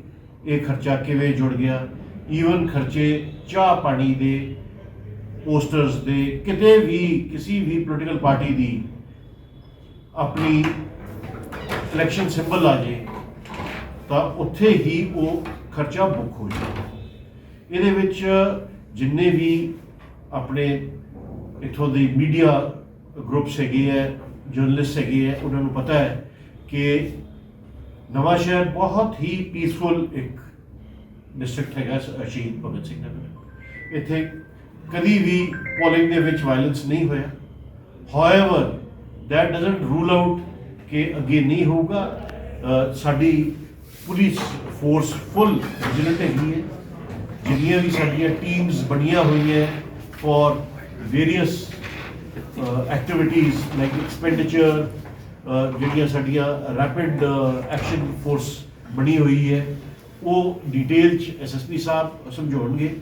ਇਹ ਖਰਚਾ ਕਿਵੇਂ ਜੁੜ ਗਿਆ। ਈਵਨ ਖਰਚੇ, ਚਾਹ ਪਾਣੀ ਦੇ ਪੋਸਟਰਸ ਦੇ, ਕਿਤੇ ਵੀ, ਕਿਸੇ ਵੀ ਪੋਲੀਟੀਕਲ ਪਾਰਟੀ ਦੀ ਆਪਣੀ ਇਲੈਕਸ਼ਨ ਸਿੰਬਲ ਆ ਜੇ, ਤਾਂ ਉੱਥੇ ਹੀ ਉਹ ਖਰਚਾ ਬੁੱਕ ਹੋ ਜਾਂਦਾ ਇਹਦੇ ਵਿੱਚ ਜਿੰਨੇ ਵੀ ਆਪਣੇ ਇਥੋਂ ਦੇ ਮੀਡੀਆ ਗਰੁੱਪਸ ਹੈਗੇ ਹੈ ਜਰਨਲਿਸਟ ਹੈਗੇ ਹੈ ਉਹਨਾਂ ਨੂੰ ਪਤਾ ਹੈ ਕਿ ਨਵਾਂ ਸ਼ਹਿਰ ਬਹੁਤ ਹੀ ਪੀਸਫੁਲ ਇੱਕ ਡਿਸਟ੍ਰਿਕਟ ਹੈਗਾ ਸ- ਸ਼ਹੀਦ ਭਗਤ ਸਿੰਘ ਨਗਰ। ਇੱਥੇ ਕਦੀ ਵੀ ਪੋਲਿੰਗ ਦੇ ਵਿੱਚ ਵਾਇਲੈਂਸ ਨਹੀਂ ਹੋਇਆ। However that doesn't rule out ਕਿ ਅੱਗੇ ਨਹੀਂ ਹੋਊਗਾ। ਸਾਡੀ ਪੁਲਿਸ ਫੋਰਸ ਫੁੱਲ ਵਿਜੀਲੈਂਟ ਹੈਗੀ ਹੈ। ਜਿੰਨੀਆਂ ਵੀ ਸਾਡੀਆਂ ਟੀਮਸ ਬਣੀਆਂ ਹੋਈਆਂ for various activities like expenditure ਜਿਹੜੀਆਂ ਸਾਡੀਆਂ ਰੈਪਿਡ ਐਕਸ਼ਨ ਫੋਰਸ ਬਣੀ ਹੋਈ ਹੈ। ਉਹ ਡਿਟੇਲ ਚ ਐਸਐਸਪੀ ਸਾਹਿਬ ਸਮਝਾਉਣਗੇ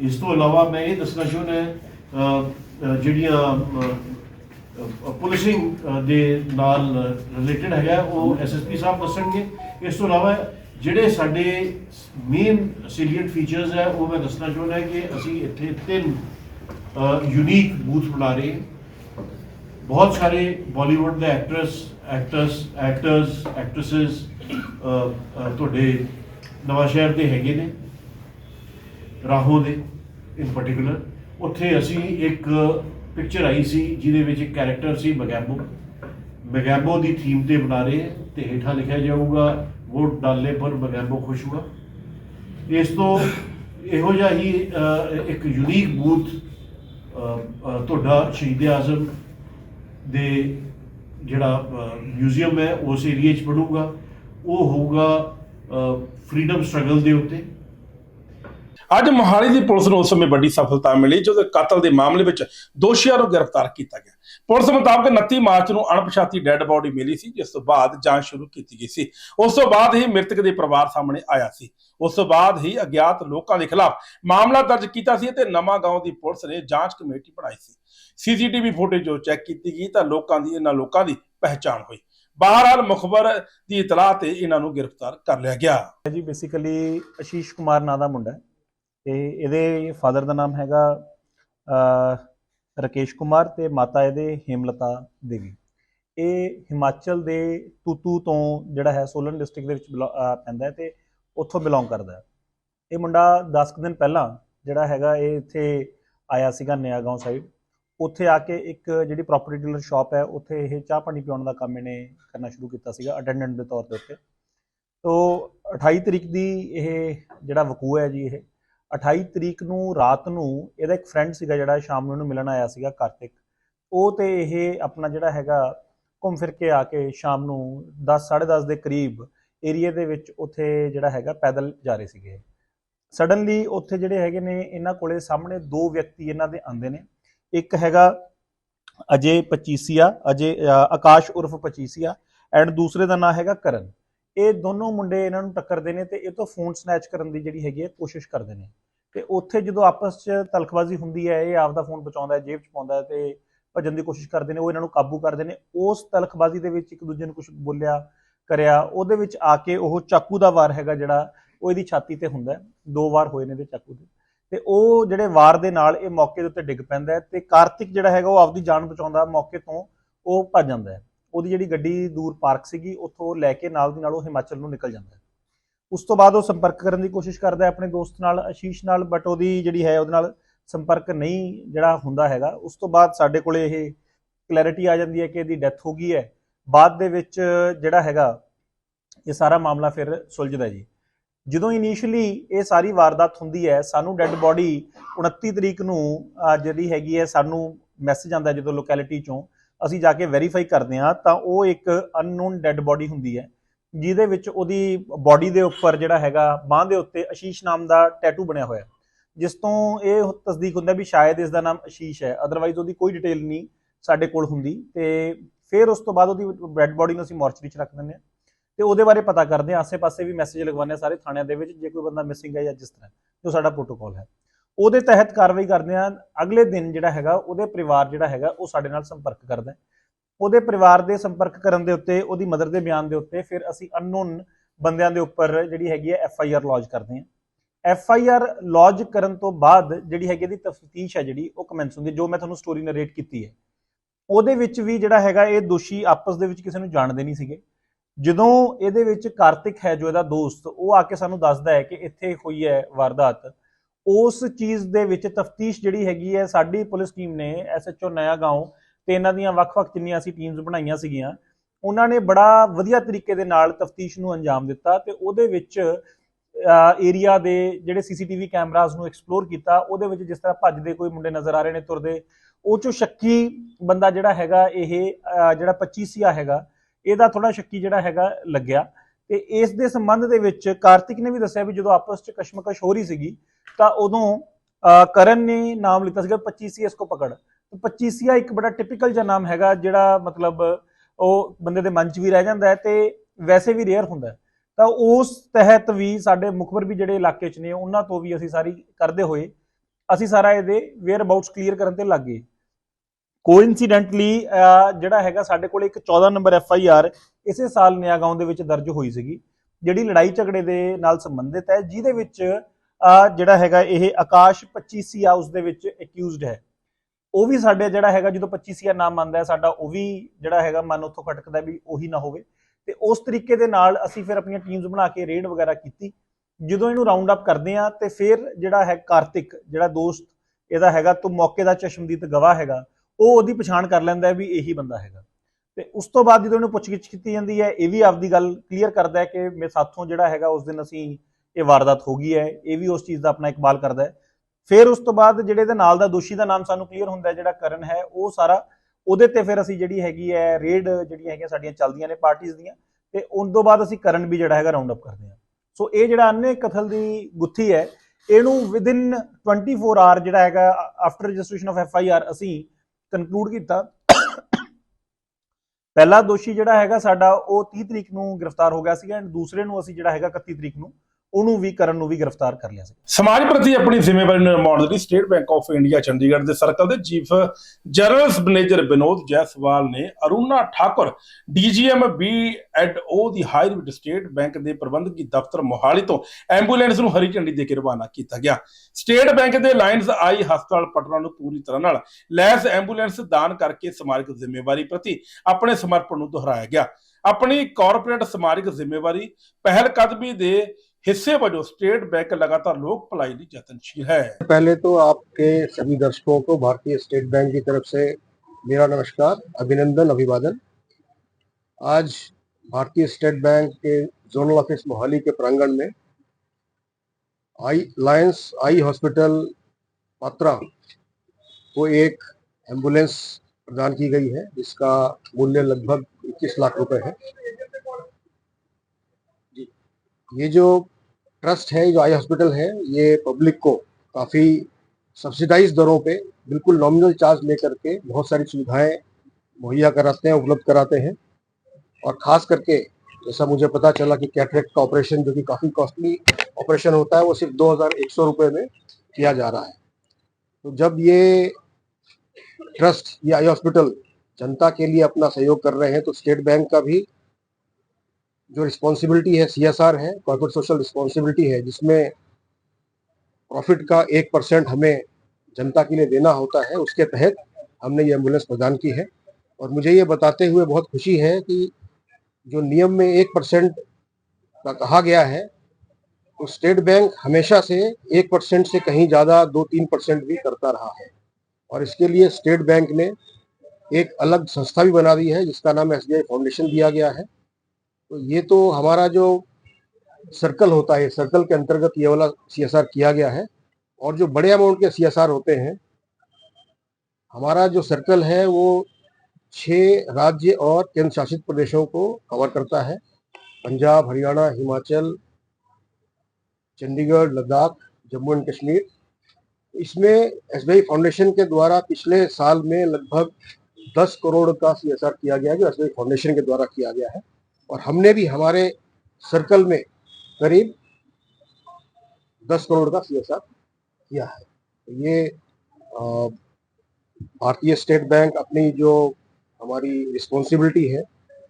ਇਸ ਤੋਂ ਇਲਾਵਾ ਮੈਂ ਇਹ ਦੱਸਣਾ ਚਾਹੁੰਦਾ ਹਾਂ, ਅ, ਅ, ਜਿਹੜੀਆਂ ਅ, ਪੁਲਿਸਿੰਗ ਦੇ ਨਾਲ ਰਿਲੇਟਡ ਹੈਗਾ ਉਹ ਐਸਐਸਪੀ ਸਾਹਿਬ ਦੱਸਣਗੇ ਇਸ ਤੋਂ ਇਲਾਵਾ ਜਿਹੜੇ ਸਾਡੇ ਮੇਨ ਸੈਲੀਐਂਟ ਫੀਚਰਸ ਹੈ ਉਹ ਮੈਂ ਦੱਸਣਾ ਚਾਹੁੰਦਾ ਕਿ ਅਸੀਂ ਇੱਥੇ ਤਿੰਨ ਯੂਨੀਕ ਬੂਥ ਬਣਾ ਰਹੇ ਹਾਂ ਬਹੁਤ ਸਾਰੇ ਬਾਲੀਵੁੱਡ ਦੇ ਐਕਟਰਸ ਐਕਟਰਸ ਐਕਟਰਸ ਐਕਟ੍ਰੈਸਸ ਤੁਹਾਡੇ ਨਵਾਂ ਸ਼ਹਿਰ ਦੇ ਹੈਗੇ ਨੇ, ਰਾਹੋਂ ਦੇ ਇਨ ਪਾਰਟਿਕੂਲਰ ਉੱਥੇ ਅਸੀਂ ਇੱਕ ਪਿਕਚਰ ਆਈ ਸੀ, ਜਿਹਦੇ ਵਿੱਚ ਇੱਕ ਕੈਰੈਕਟਰ ਸੀ ਮਗੈਬੋ ਮਗੈਬੋ ਦੀ ਥੀਮ ਤੇ ਬਣਾ ਰਹੇ ਹਾਂ ਤੇ ਹੇਠਾਂ ਲਿਖਿਆ ਜਾਊਗਾ, ਵੋਟ ਡਾਲੇ ਪਰ ਮਗੈਬੋ ਖੁਸ਼ ਹੁਆ ਇਸ ਤੋਂ ਇਹੋ ਜਿਹਾ ਹੀ ਇੱਕ ਯੂਨੀਕ ਬੂਥ ਤੁਹਾਡਾ ਸ਼ਹੀਦ ਆਜ਼ਮ ਦੇ ਜਿਹੜਾ ਮਿਊਜ਼ੀਅਮ ਹੈ, ਉਸ ਏਰੀਆ 'ਚ ਬਣੂਗਾ। ਉਹ ਹੋਊਗਾ ਫਰੀडम ਸਟਰਗਲ ਦੇ ਉੱਤੇ। ਅੱਜ ਮੋਹਾਲੀ ਦੀ ਪੁਲਿਸ ਨੂੰ ਉਸ ਸਮੇਂ ਵੱਡੀ ਸਫਲਤਾ ਮਿਲੀ, ਜਦੋਂ ਕਤਲ ਦੇ ਮਾਮਲੇ ਵਿੱਚ ਦੋਸ਼ੀਆਂ ਨੂੰ ਗ੍ਰਿਫਤਾਰ ਕੀਤਾ ਗਿਆ। ਪੁਲਿਸ ਮੁਤਾਬਕ 29 ਮਾਰਚ ਨੂੰ ਅਣਪਛਾਤੀ ਡੈੱਡ ਬੋਡੀ ਮਿਲੀ ਸੀ, ਜਿਸ ਤੋਂ ਬਾਅਦ ਜਾਂਚ ਸ਼ੁਰੂ ਕੀਤੀ ਗਈ ਸੀ। ਉਸ ਤੋਂ ਬਾਅਦ ਹੀ ਮ੍ਰਿਤਕ ਦੇ ਪਰਿਵਾਰ ਸਾਹਮਣੇ ਆਇਆ ਸੀ। ਉਸ ਤੋਂ ਬਾਅਦ ਹੀ ਅਗਿਆਤ ਲੋਕਾਂ ਦੇ ਖਿਲਾਫ ਮਾਮਲਾ ਦਰਜ ਕੀਤਾ ਸੀ ਤੇ ਨਵਾਂ ਗਾਉਂ ਦੀ ਪੁਲਿਸ ਨੇ ਜਾਂਚ ਕਮੇਟੀ ਬਣਾਈ ਸੀ। ਸੀਸੀਟੀਵੀ ਫੁਟੇਜ ਜੋ ਚੈੱਕ ਕੀਤੀ ਗਈ ਤਾਂ ਲੋਕਾਂ ਦੀ ਇਹਨਾਂ ਲੋਕਾਂ ਦੀ ਪਹਿਚਾਣ ਹੋਈ। ਬਹਰਹਾਲ ਮੁਖਬਰ ਦੀ ਇਤਲਾਹ ਤੇ ਇਹਨਾਂ ਨੂੰ ਗ੍ਰਿਫਤਾਰ ਕਰ ਲਿਆ ਗਿਆ। ਜੀ ਬੇਸਿਕਲੀ ਅਸ਼ੀਸ਼ ਕੁਮਾਰ ਨਾਂ ਦਾ ਮੁੰਡਾ ਹੈ ਤੇ ਇਹਦੇ ਫਾਦਰ ਦਾ ਨਾਮ ਹੈਗਾ ਅ, ਰਕੇਸ਼ ਕੁਮਾਰ ਤੇ ਮਾਤਾ ਇਹਦੇ ਹੇਮਲਤਾ ਦੇਵੀ। ਇਹ ਹਿਮਾਚਲ ਦੇ ਤੂਤੂ ਤੋਂ ਜਿਹੜਾ ਹੈ ਸੋਲਨ ਡਿਸਟ੍ਰਿਕਟ ਦੇ ਵਿੱਚ ਬਿਲੋ- ਪੈਂਦਾ ਹੈ ਤੇ ਉੱਥੋਂ ਬਿਲੋਂਗ ਕਰਦਾ ਹੈ। ਇਹ ਮੁੰਡਾ 10 ਕੁ ਦਿਨ ਪਹਿਲਾਂ ਜਿਹੜਾ ਹੈਗਾ ਇਹ ਇੱਥੇ ਆਇਆ ਸੀਗਾ ਨਿਆਗਾਉਂ ਸਾਈਡ ਉੱਥੇ ਆ ਕੇ ਇੱਕ ਜਿਹੜੀ ਪ੍ਰਾਪਰਟੀ ਡੀਲਰ ਸ਼ਾਪ ਹੈ, ਉੱਥੇ ਇਹ ਚਾਹ ਪਾਣੀ ਪਿਉਣ ਦਾ ਕੰਮ ਇਹਨੇ ਕਰਨਾ ਸ਼ੁਰੂ ਕੀਤਾ ਸੀਗਾ ਅਟੈਂਡੈਂਟ ਦੇ ਤੌਰ ਦੇ ਉੱਤੇ। ਤੋ 28 ਤਰੀਕ ਦੀ ਇਹ ਜਿਹੜਾ ਵਕੂਆ ਹੈ ਜੀ ਇਹ 28 ਤਰੀਕ ਨੂੰ ਰਾਤ ਨੂੰ ਇਹਦਾ ਇੱਕ ਫਰੈਂਡ ਸੀਗਾ ਜਿਹੜਾ ਸ਼ਾਮ ਨੂੰ ਇਹਨੂੰ ਮਿਲਣ ਆਇਆ ਸੀਗਾ ਕਾਰਤਿਕ। ਉਹ ਤੇ ਇਹ ਆਪਣਾ ਜਿਹੜਾ ਹੈਗਾ ਘੁੰਮ ਫਿਰ ਕੇ ਆ ਕੇ ਸ਼ਾਮ ਨੂੰ 10 10:30 ਦੇ ਕਰੀਬ ਏਰੀਆ ਦੇ ਵਿੱਚ ਉੱਥੇ ਜਿਹੜਾ ਹੈਗਾ ਪੈਦਲ ਜਾ ਰਹੇ ਸੀਗੇ। ਸਡਨਲੀ ਉੱਥੇ ਜਿਹੜੇ ਹੈਗੇ ਨੇ, ਇਹਨਾਂ ਕੋਲੇ ਸਾਹਮਣੇ ਦੋ ਵਿਅਕਤੀ ਇਹਨਾਂ ਦੇ ਆਂਦੇ ਨੇ। ਇੱਕ ਹੈਗਾ ਅਜੇ ਪਚੀਸੀਆ, ਅਜੇ ਆਕਾਸ਼ ਉਰਫ ਪਚੀਸੀਆ ਐਂਡ ਦੂਸਰੇ ਦਾ ਨਾਮ ਹੈਗਾ ਕਰਨ। ਇਹ ਦੋਨੋਂ ਮੁੰਡੇ ਇਹਨਾਂ ਨੂੰ ਟੱਕਰਦੇ ਨੇ ਤੇ ਇਹ ਤੋਂ ਫੋਨ ਸਨੈਚ ਕਰਨ ਦੀ ਜਿਹੜੀ ਹੈਗੀ ਹੈ ਕੋਸ਼ਿਸ਼ ਕਰਦੇ ਨੇ। ਤੇ ਉੱਥੇ ਜਦੋਂ ਆਪਸ 'ਚ ਤਲਖਬਾਜ਼ੀ ਹੁੰਦੀ ਹੈ, ਇਹ ਆਪਦਾ ਫੋਨ ਬਚਾਉਂਦਾ ਹੈ, ਜੇਬ 'ਚ ਪਾਉਂਦਾ ਹੈ ਤੇ ਭੱਜਣ ਦੀ ਕੋਸ਼ਿਸ਼ ਕਰਦੇ ਨੇ, ਉਹ ਇਹਨਾਂ ਨੂੰ ਕਾਬੂ ਕਰਦੇ ਨੇ। ਉਸ ਤਲਖਬਾਜ਼ੀ ਦੇ ਵਿੱਚ ਇੱਕ ਦੂਜੇ ਨੂੰ ਕੁਝ ਬੋਲਿਆ, ਕਰਿਆ, ਉਹਦੇ ਵਿੱਚ ਆ ਕੇ ਉਹ ਚਾਕੂ ਦਾ ਵਾਰ ਹੈਗਾ ਜਿਹੜਾ, ਉਹ ਇਹਦੀ ਛਾਤੀ ਤੇ ਹੁੰਦਾ ਦੋ ਵਾਰ ਹੋਏ ਨੇ ਇਹਦੇ ਚਾਕੂ ਦੇ। ਤੇ ਉਹ ਜਿਹੜੇ ਵਾਰ ਦੇ ਨਾਲ ਇਹ ਮੌਕੇ ਦੇ ਉੱਤੇ ਡਿੱਗ ਪੈਂਦਾ ਹੈ ਤੇ ਕਾਰਤਿਕ ਜਿਹੜਾ ਹੈਗਾ ਉਹ ਆਪਦੀ ਜਾਨ ਬਚਾਉਂਦਾ ਮੌਕੇ ਤੋਂ, ਉਹ ਭੱਜ ਜਾਂਦਾ ਹੈ। ਉਹਦੀ ਜਿਹੜੀ ਗੱਡੀ ਦੂਰ ਪਾਰਕ ਸੀਗੀ, ਉੱਥੋਂ ਲੈ ਕੇ ਨਾਲ ਦੀ ਨਾਲ ਉਹ ਹਿਮਾਚਲ ਨੂੰ ਨਿਕਲ ਜਾਂਦਾ ਹੈ। ਉਸ ਤੋਂ ਬਾਅਦ ਉਹ ਸੰਪਰਕ ਕਰਨ ਦੀ ਕੋਸ਼ਿਸ਼ ਕਰਦਾ ਹੈ ਆਪਣੇ ਦੋਸਤ ਨਾਲ ਆਸ਼ੀਸ਼ ਨਾਲ ਬਟ ਉਹਦੀ ਜਿਹੜੀ ਹੈ ਉਹਦੇ ਨਾਲ ਸੰਪਰਕ ਨਹੀਂ ਜਿਹੜਾ ਹੁੰਦਾ ਹੈਗਾ। ਉਸ ਤੋਂ ਬਾਅਦ ਸਾਡੇ ਕੋਲੇ ਇਹ ਕਲੈਰਿਟੀ ਆ ਜਾਂਦੀ ਹੈ ਕਿ ਇਹਦੀ ਡੈਥ ਹੋ ਗਈ ਹੈ। ਬਾਅਦ ਦੇ ਵਿੱਚ ਜਿਹੜਾ ਹੈਗਾ, ਇਹ ਸਾਰਾ ਮਾਮਲਾ ਫਿਰ ਸੁਲਝਦਾ ਜੀ। ਜਦੋਂ ਇਨੀਸ਼ੀਅਲੀ ਇਹ ਸਾਰੀ ਵਾਰਦਾਤ ਹੁੰਦੀ ਹੈ, ਸਾਨੂੰ ਡੈੱਡ ਬੋਡੀ 29 ਤਰੀਕ ਨੂੰ ਜਿਹੜੀ ਹੈਗੀ ਹੈ, ਸਾਨੂੰ ਮੈਸੇਜ ਆਉਂਦਾ ਜਦੋਂ ਲੋਕੈਲਿਟੀ ਚੋਂ, ਅਸੀਂ ਜਾ ਕੇ ਵੈਰੀਫਾਈ ਕਰਦੇ ਹਾਂ, ਤਾਂ ਉਹ ਇੱਕ ਅਨਨੋਨ ਡੈੱਡ ਬੋਡੀ ਹੁੰਦੀ ਹੈ, ਜਿਹਦੇ ਵਿੱਚ ਉਹਦੀ ਬਾਡੀ ਦੇ ਉੱਪਰ ਜਿਹੜਾ ਹੈਗਾ, ਬਾਹ ਦੇ ਉੱਤੇ ਅਸ਼ੀਸ਼ ਨਾਮ ਦਾ ਟੈਟੂ ਬਣਿਆ ਹੋਇਆ ਜਿਸ ਤੋਂ ਇਹ ਤਸਦੀਕ ਹੁੰਦਾ ਵੀ ਸ਼ਾਇਦ ਇਸ ਦਾ ਨਾਮ ਆਸ਼ੀਸ਼ ਹੈ ਅਦਰਵਾਈਜ਼ ਉਹਦੀ ਕੋਈ ਡਿਟੇਲ ਨਹੀਂ ਸਾਡੇ ਕੋਲ ਹੁੰਦੀ, ਤੇ ਫਿਰ ਉਸ ਤੋਂ ਬਾਅਦ ਉਹਦੀ ਡੈੱਡ ਬੋਡੀ ਨੂੰ ਅਸੀਂ ਮੋਰਚਰੀ 'ਚ ਰੱਖ ਦਿੰਦੇ ਹਾਂ। ਤੇ ਉਹਦੇ ਬਾਰੇ ਪਤਾ ਕਰਦੇ ਹਾਂ। ਆਸੇ-ਪਾਸੇ ਵੀ ਮੈਸੇਜ ਲਗਵਾਉਂਦੇ ਹਾਂ ਸਾਰੇ ਥਾਣਿਆਂ ਦੇ ਵਿੱਚ ਜੇ ਕੋਈ ਬੰਦਾ ਮਿਸਿੰਗ ਹੈ ਜਾਂ ਜਿਸ ਤਰ੍ਹਾਂ ਜੋ ਸਾਡਾ ਪ੍ਰੋਟੋਕਾਲ ਹੈ। ਉਹਦੇ ਤਹਿਤ ਕਾਰਵਾਈ ਕਰਦੇ ਹਾਂ। ਅਗਲੇ ਦਿਨ ਜਿਹੜਾ ਹੈਗਾ ਉਹਦੇ ਪਰਿਵਾਰ ਜਿਹੜਾ ਹੈਗਾ ਉਹ ਸਾਡੇ ਨਾਲ ਸੰਪਰਕ ਕਰਦਾ ਉਹਦੇ ਪਰਿਵਾਰ ਦੇ ਸੰਪਰਕ ਕਰਨ ਦੇ ਉੱਤੇ ਉਹਦੀ ਮਦਰ ਦੇ ਬਿਆਨ ਦੇ ਉੱਤੇ ਫਿਰ ਅਸੀਂ ਅਨਨੋਨ ਬੰਦਿਆਂ ਦੇ ਉੱਪਰ ਜਿਹੜੀ ਹੈਗੀ ਹੈ ਐਫ ਆਈ ਆਰ ਲੌਜ ਕਰਦੇ ਹਾਂ। ਐਫ ਆਈ ਆਰ ਲੌਜ ਕਰਨ ਤੋਂ ਬਾਅਦ ਜਿਹੜੀ ਹੈਗੀ ਇਹਦੀ ਤਫਤੀਸ਼ ਹੈ ਜਿਹੜੀ ਉਹ ਕਮੈਂਸ ਹੁੰਦੀ ਹੈ, ਜੋ ਮੈਂ ਤੁਹਾਨੂੰ ਸਟੋਰੀ ਨਰੇਟ ਕੀਤੀ ਹੈ। ਉਹਦੇ ਵਿੱਚ ਵੀ ਜਿਹੜਾ ਹੈਗਾ ਇਹ ਦੋਸ਼ੀ ਆਪਸ ਦੇ ਵਿੱਚ ਕਿਸੇ ਨੂੰ ਜਾਣਦੇ ਨਹੀਂ ਸੀਗੇ। ਜਦੋਂ ਇਹਦੇ ਵਿੱਚ ਕਾਰਤਿਕ ਹੈ ਜੋ ਇਹਦਾ ਦੋਸਤ ਉਹ ਆ ਕੇ ਸਾਨੂੰ ਦੱਸਦਾ ਹੈ ਕਿ ਇੱਥੇ ਹੋਈ ਹੈ ਵਾਰਦਾਤ। ਉਸ ਚੀਜ਼ ਦੇ ਵਿੱਚ ਤਫਤੀਸ਼ ਜਿਹੜੀ ਹੈਗੀ ਹੈ ਸਾਡੀ ਪੁਲਿਸ ਟੀਮ ਨੇ ਐਸਐਚਓ ਨਇਆ ਗਾਉਂ ਤੇ ਇਹਨਾਂ ਦੀਆਂ ਵੱਖ-ਵੱਖ ਜਿੰਨੀਆਂ ਅਸੀਂ ਟੀਮਸ ਬਣਾਈਆਂ ਸੀਗੀਆਂ ਉਹਨਾਂ ਨੇ ਬੜਾ ਵਧੀਆ ਤਰੀਕੇ ਦੇ ਨਾਲ ਤਫਤੀਸ਼ ਨੂੰ ਅੰਜਾਮ ਦਿੱਤਾ ਤੇ ਉਹਦੇ ਵਿੱਚ ਏਰੀਆ ਦੇ ਜਿਹੜੇ ਸੀਸੀਟੀਵੀ ਕੈਮਰਾਜ਼ ਨੂੰ ਐਕਸਪਲੋਰ ਕੀਤਾ ਉਹਦੇ ਵਿੱਚ ਜਿਸ ਤਰ੍ਹਾਂ ਭੱਜਦੇ ਕੋਈ ਮੁੰਡੇ ਨਜ਼ਰ ਆ ਰਹੇ ਨੇ ਤੁਰਦੇ ਉਹ ਚੋਂ ਸ਼ੱਕੀ ਬੰਦਾ ਜਿਹੜਾ ਹੈਗਾ ਇਹ ਅਹ, ਜਿਹੜਾ 25 ਹੈਗਾ ਇਹਦਾ ਥੋੜਾ ਸ਼ੱਕੀ ਜਿਹੜਾ ਹੈਗਾ ਲੱਗਿਆ। ਤੇ ਇਸ ਦੇ ਸੰਬੰਧ ਦੇ ਵਿੱਚ ਕਾਰਤਿਕ ਨੇ ਵੀ ਦੱਸਿਆ ਵੀ ਜਦੋਂ ਆਪਸ ਚ ਕਸ਼ਮਕਸ਼ ਹੋ ਰਹੀ ਸੀਗੀ, ਤਾਂ ਉਦੋਂ ਕਰਨ ਨੇ ਨਾਮ ਲਿੱਤਾ ਸੀਗਾ 25 ਇਸ ਕੋ ਪਕੜ। ਤੇ 25 ਇੱਕ ਬੜਾ ਟਿਪੀਕਲ ਜਿਹਾ ਨਾਮ ਹੈਗਾ ਜਿਹੜਾ ਮਤਲਬ ਉਹ ਬੰਦੇ ਦੇ ਮਨ 'ਚ ਵੀ ਰਹਿ ਜਾਂਦਾ ਹੈ ਤੇ ਵੈਸੇ ਵੀ ਰੇਅਰ ਹੁੰਦਾ ਤਾਂ ਉਸ ਤਹਿਤ ਵੀ ਸਾਡੇ ਮੁਖਬਰ ਵੀ ਜਿਹੜੇ ਇਲਾਕੇ 'ਚ ਨੇ, ਉਹਨਾਂ ਤੋਂ ਵੀ ਅਸੀਂ ਸਾਰੀ ਕਰਦੇ ਹੋਏ, ਅਸੀਂ ਸਾਰਾ ਇਹਦੇ ਵੇਅਰ ਅਬਾਊਟਸ ਕਲੀਅਰ ਕਰਨ ਤੇ ਲੱਗ ਕੋਇਨਸੀਡੈਂਟਲੀ ਜਿਹੜਾ ਹੈਗਾ ਸਾਡੇ ਕੋਲ ਇੱਕ 14 ਨੰਬਰ ਐਫ ਆਈ ਆਰ ਇਸੇ ਸਾਲ ਨਿਆਗਾਉਂ ਦੇ ਵਿੱਚ ਦਰਜ ਹੋਈ ਸੀਗੀ, ਜਿਹੜੀ ਲੜਾਈ ਝਗੜੇ ਦੇ ਨਾਲ ਸੰਬੰਧਿਤ ਹੈ, ਜਿਹਦੇ ਵਿੱਚ ਜਿਹੜਾ ਹੈਗਾ ਇਹ ਆਕਾਸ਼ 25 ਆ ਉਸ ਦੇ ਵਿੱਚ ਅਕਿਊਜ਼ਡ ਹੈ। ਉਹ ਵੀ ਸਾਡੇ ਜਿਹੜਾ ਹੈਗਾ ਜਦੋਂ 25 ਨਾਮ ਆਉਂਦਾ ਹੈ, ਸਾਡਾ ਉਹ ਵੀ ਜਿਹੜਾ ਹੈਗਾ ਮਨ ਉੱਥੋਂ ਖਟਕਦਾ ਵੀ ਉਹੀ ਨਾ ਹੋਵੇ। ਤੇ ਉਸ ਤਰੀਕੇ ਦੇ ਨਾਲ ਅਸੀਂ ਫਿਰ ਆਪਣੀਆਂ ਟੀਮਸ ਬਣਾ ਕੇ ਰੇਡ ਵਗੈਰਾ ਕੀਤੀ। ਜਦੋਂ ਇਹਨੂੰ ਰਾਉਂਡ ਅਪ ਕਰਦੇ ਆ ਤੇ ਫਿਰ ਜਿਹੜਾ ਹੈ ਕਾਰਤਿਕ, ਜਿਹੜਾ ਦੋਸਤ, ਇਹਦਾ ਹੈਗਾ, ਤੋਂ ਮੌਕੇ ਦਾ ਚਸ਼ਮਦੀਦ ਗਵਾਹ ਹੈਗਾ ਉਹ ਉਹਦੀ ਪਛਾਣ ਕਰ ਲੈਂਦਾ ਵੀ ਇਹੀ ਬੰਦਾ ਹੈਗਾ। ਤੇ ਉਸ ਤੋਂ ਬਾਅਦ ਜਦੋਂ ਉਹਨੂੰ ਪੁੱਛਗਿੱਛ ਕੀਤੀ ਜਾਂਦੀ ਹੈ, ਇਹ ਵੀ ਆਪਦੀ ਗੱਲ ਕਲੀਅਰ ਕਰਦਾ ਹੈ ਕਿ ਮੇਰੇ ਸਾਥੋਂ ਜਿਹੜਾ ਹੈਗਾ ਉਸ ਦਿਨ ਅਸੀਂ ਇਹ ਵਾਰਦਾਤ ਹੋ ਗਈ ਹੈ, ਇਹ ਵੀ ਉਸ ਚੀਜ਼ ਦਾ ਆਪਣਾ ਇਕਬਾਲ ਕਰਦਾ ਹੈ। ਫਿਰ ਉਸ ਤੋਂ ਬਾਅਦ ਜਿਹੜੇ ਦੇ ਨਾਲ ਦਾ ਦੋਸ਼ੀ ਦਾ ਨਾਮ ਸਾਨੂੰ ਕਲੀਅਰ ਹੁੰਦਾ ਜਿਹੜਾ ਕਰਨ ਹੈ, ਉਹ ਸਾਰਾ ਉਹਦੇ ਤੇ ਫਿਰ ਅਸੀਂ ਜਿਹੜੀ ਹੈਗੀ ਹੈ ਰੇਡ ਜਿਹੜੀਆਂ ਹੈਗੀਆਂ ਸਾਡੀਆਂ ਚੱਲਦੀਆਂ ਨੇ ਪਾਰਟੀਆਂ ਦੀਆਂ, ਤੇ ਉਸ ਤੋਂ ਬਾਅਦ ਅਸੀਂ ਕਰਨ ਵੀ ਜਿਹੜਾ ਹੈਗਾ ਰਾਉਂਡ ਅਪ ਕਰਦੇ ਹਾਂ। ਸੋ ਇਹ ਜਿਹੜਾ ਅੰਨੇ ਕਤਲ ਦੀ ਗੁੱਥੀ ਹੈ, ਇਹਨੂੰ ਵਿਦਿਨ 24 ਆਰ ਜਿਹੜਾ ਹੈਗਾ after registration of F I R ਅਸੀਂ ਕਨਕਲੂਡ ਕੀਤਾ। ਪਹਿਲਾ ਦੋਸ਼ੀ ਜਿਹੜਾ ਹੈਗਾ ਸਾਡਾ, ਉਹ 30 ਤਰੀਕ ਨੂੰ ਗ੍ਰਿਫਤਾਰ ਹੋ ਗਿਆ ਸੀਗਾ ਐਂਡ ਦੂਸਰੇ ਨੂੰ ਅਸੀਂ ਜਿਹੜਾ ਹੈਗਾ 31 ਤਰੀਕ ਨੂੰ ਉਹਨੂੰ ਵੀ ਕਰਨ ਨੂੰ ਵੀ ਗ੍ਰਿਫਤਾਰ ਕਰ ਲਿਆ ਸੀ। ਸਮਾਜ ਪ੍ਰਤੀ ਆਪਣੀ ਜ਼ਿੰਮੇਵਾਰੀ ਨਿਭਾਉਣ ਲਈ State Bank of India, Chandigarh ਦੇ ਸਰਕਲ ਦੇ chief general manager Vinod Jaiswal ਨੇ Aruna Thakur, DGM B and O ਦੀ ਹਾਈਰਵਿਡ ਸਟੇਟ ਬੈਂਕ ਦੇ ਪ੍ਰਬੰਧਕੀ ਦਫ਼ਤਰ ਮੋਹਾਲੀ ਤੋਂ ਐਂਬੂਲੈਂਸ ਨੂੰ ਹਰੀ ਝੰਡੀ ਦੇ ਕੇ ਰਵਾਨਾ ਕੀਤਾ ਗਿਆ। ਸਟੇਟ ਬੈਂਕ ਦੇ ਲਾਇਨਸ ਆਈ ਹਸਪਤਾਲ ਪਟਨਾ ਨੂੰ ਪੂਰੀ ਤਰ੍ਹਾਂ ਨਾਲ ਲੈਸ ਐਂਬੂਲੈਂਸ ਦਾਨ ਕਰਕੇ ਸਮਾਜਿਕ ਜ਼ਿੰਮੇਵਾਰੀ ਪ੍ਰਤੀ ਆਪਣੇ ਸਮਰਪਣ ਨੂੰ ਦੁਹਰਾਇਆ ਗਿਆ। ਆਪਣੀ ਕਾਰਪੋਰੇਟ ਸਮਾਜਿਕ ਜ਼ਿੰਮੇਵਾਰੀ ਪਹਿਲ ਕਦਮੀ ਦੇ हिस्से वजो स्टेट बैंक लगातार लोक भलाई लिए जतनशील है। पहले तो आपके सभी दर्शकों को भारतीय स्टेट बैंक की तरफ़ से मेरा नमस्कार, अभिनंदन, अभिवादन। आज भारतीय स्टेट बैंक के जोनल ऑफ़िस मोहाली के प्रांगण में आई, लायंस आई हॉस्पिटल पात्रा को एक एंबुलेंस प्रदान की गई है, जिसका मूल्य लगभग इक्कीस लाख रुपए है। ये जो ट्रस्ट है, जो आई हॉस्पिटल है, ये पब्लिक को काफ़ी सब्सिडाइज दरों पे बिल्कुल नॉमिनल चार्ज लेकर के बहुत सारी सुविधाएँ मुहैया कराते हैं, उपलब्ध कराते हैं। और ख़ास करके जैसा मुझे पता चला कि कैटरेक्ट का ऑपरेशन, जो कि काफ़ी कॉस्टली ऑपरेशन होता है, वो सिर्फ़ दो हज़ार एक सौ रुपये में किया जा रहा है। तो जब ये ट्रस्ट ये आई हॉस्पिटल जनता के लिए अपना सहयोग कर रहे हैं तो स्टेट बैंक का भी जो रिस्पॉन्सिबिलिटी है सीएसआर है कॉर्पोरेट सोशल रिस्पॉन्सिबिलिटी है, जिसमें प्रॉफिट का एक परसेंट हमें जनता के लिए देना होता है, उसके तहत हमने ये एंबुलेंस प्रदान की है। और मुझे ये बताते हुए बहुत खुशी है कि जो नियम में एक परसेंट का कहा गया है तो स्टेट बैंक हमेशा से एक परसेंट से कहीं ज़्यादा दो तीन परसेंट भी करता रहा है। और इसके लिए स्टेट बैंक ने एक अलग संस्था भी बना दी है, जिसका नाम एस फाउंडेशन दिया गया है। ये तो हमारा जो सर्कल होता है सर्कल के अंतर्गत ये वाला सीएसआर किया गया है और जो बड़े अमाउंट के सीएसआर होते हैं, हमारा जो सर्कल है वो छः राज्य और केंद्र शासित प्रदेशों को कवर करता है। पंजाब, हरियाणा, हिमाचल, चंडीगढ़, लद्दाख, जम्मू एंड कश्मीर। इसमें एसबीआई फाउंडेशन के द्वारा पिछले साल में लगभग 10 करोड़ का सीएसआर किया गया है, जो एसबीआई फाउंडेशन के द्वारा किया गया है। और हमने भी हमारे सर्कल में करीब 10 करोड़ का सीएसआर किया है तो ये अ, भारतीय स्टेट बैंक अपनी जो हमारी रिस्पॉन्सिबिलिटी है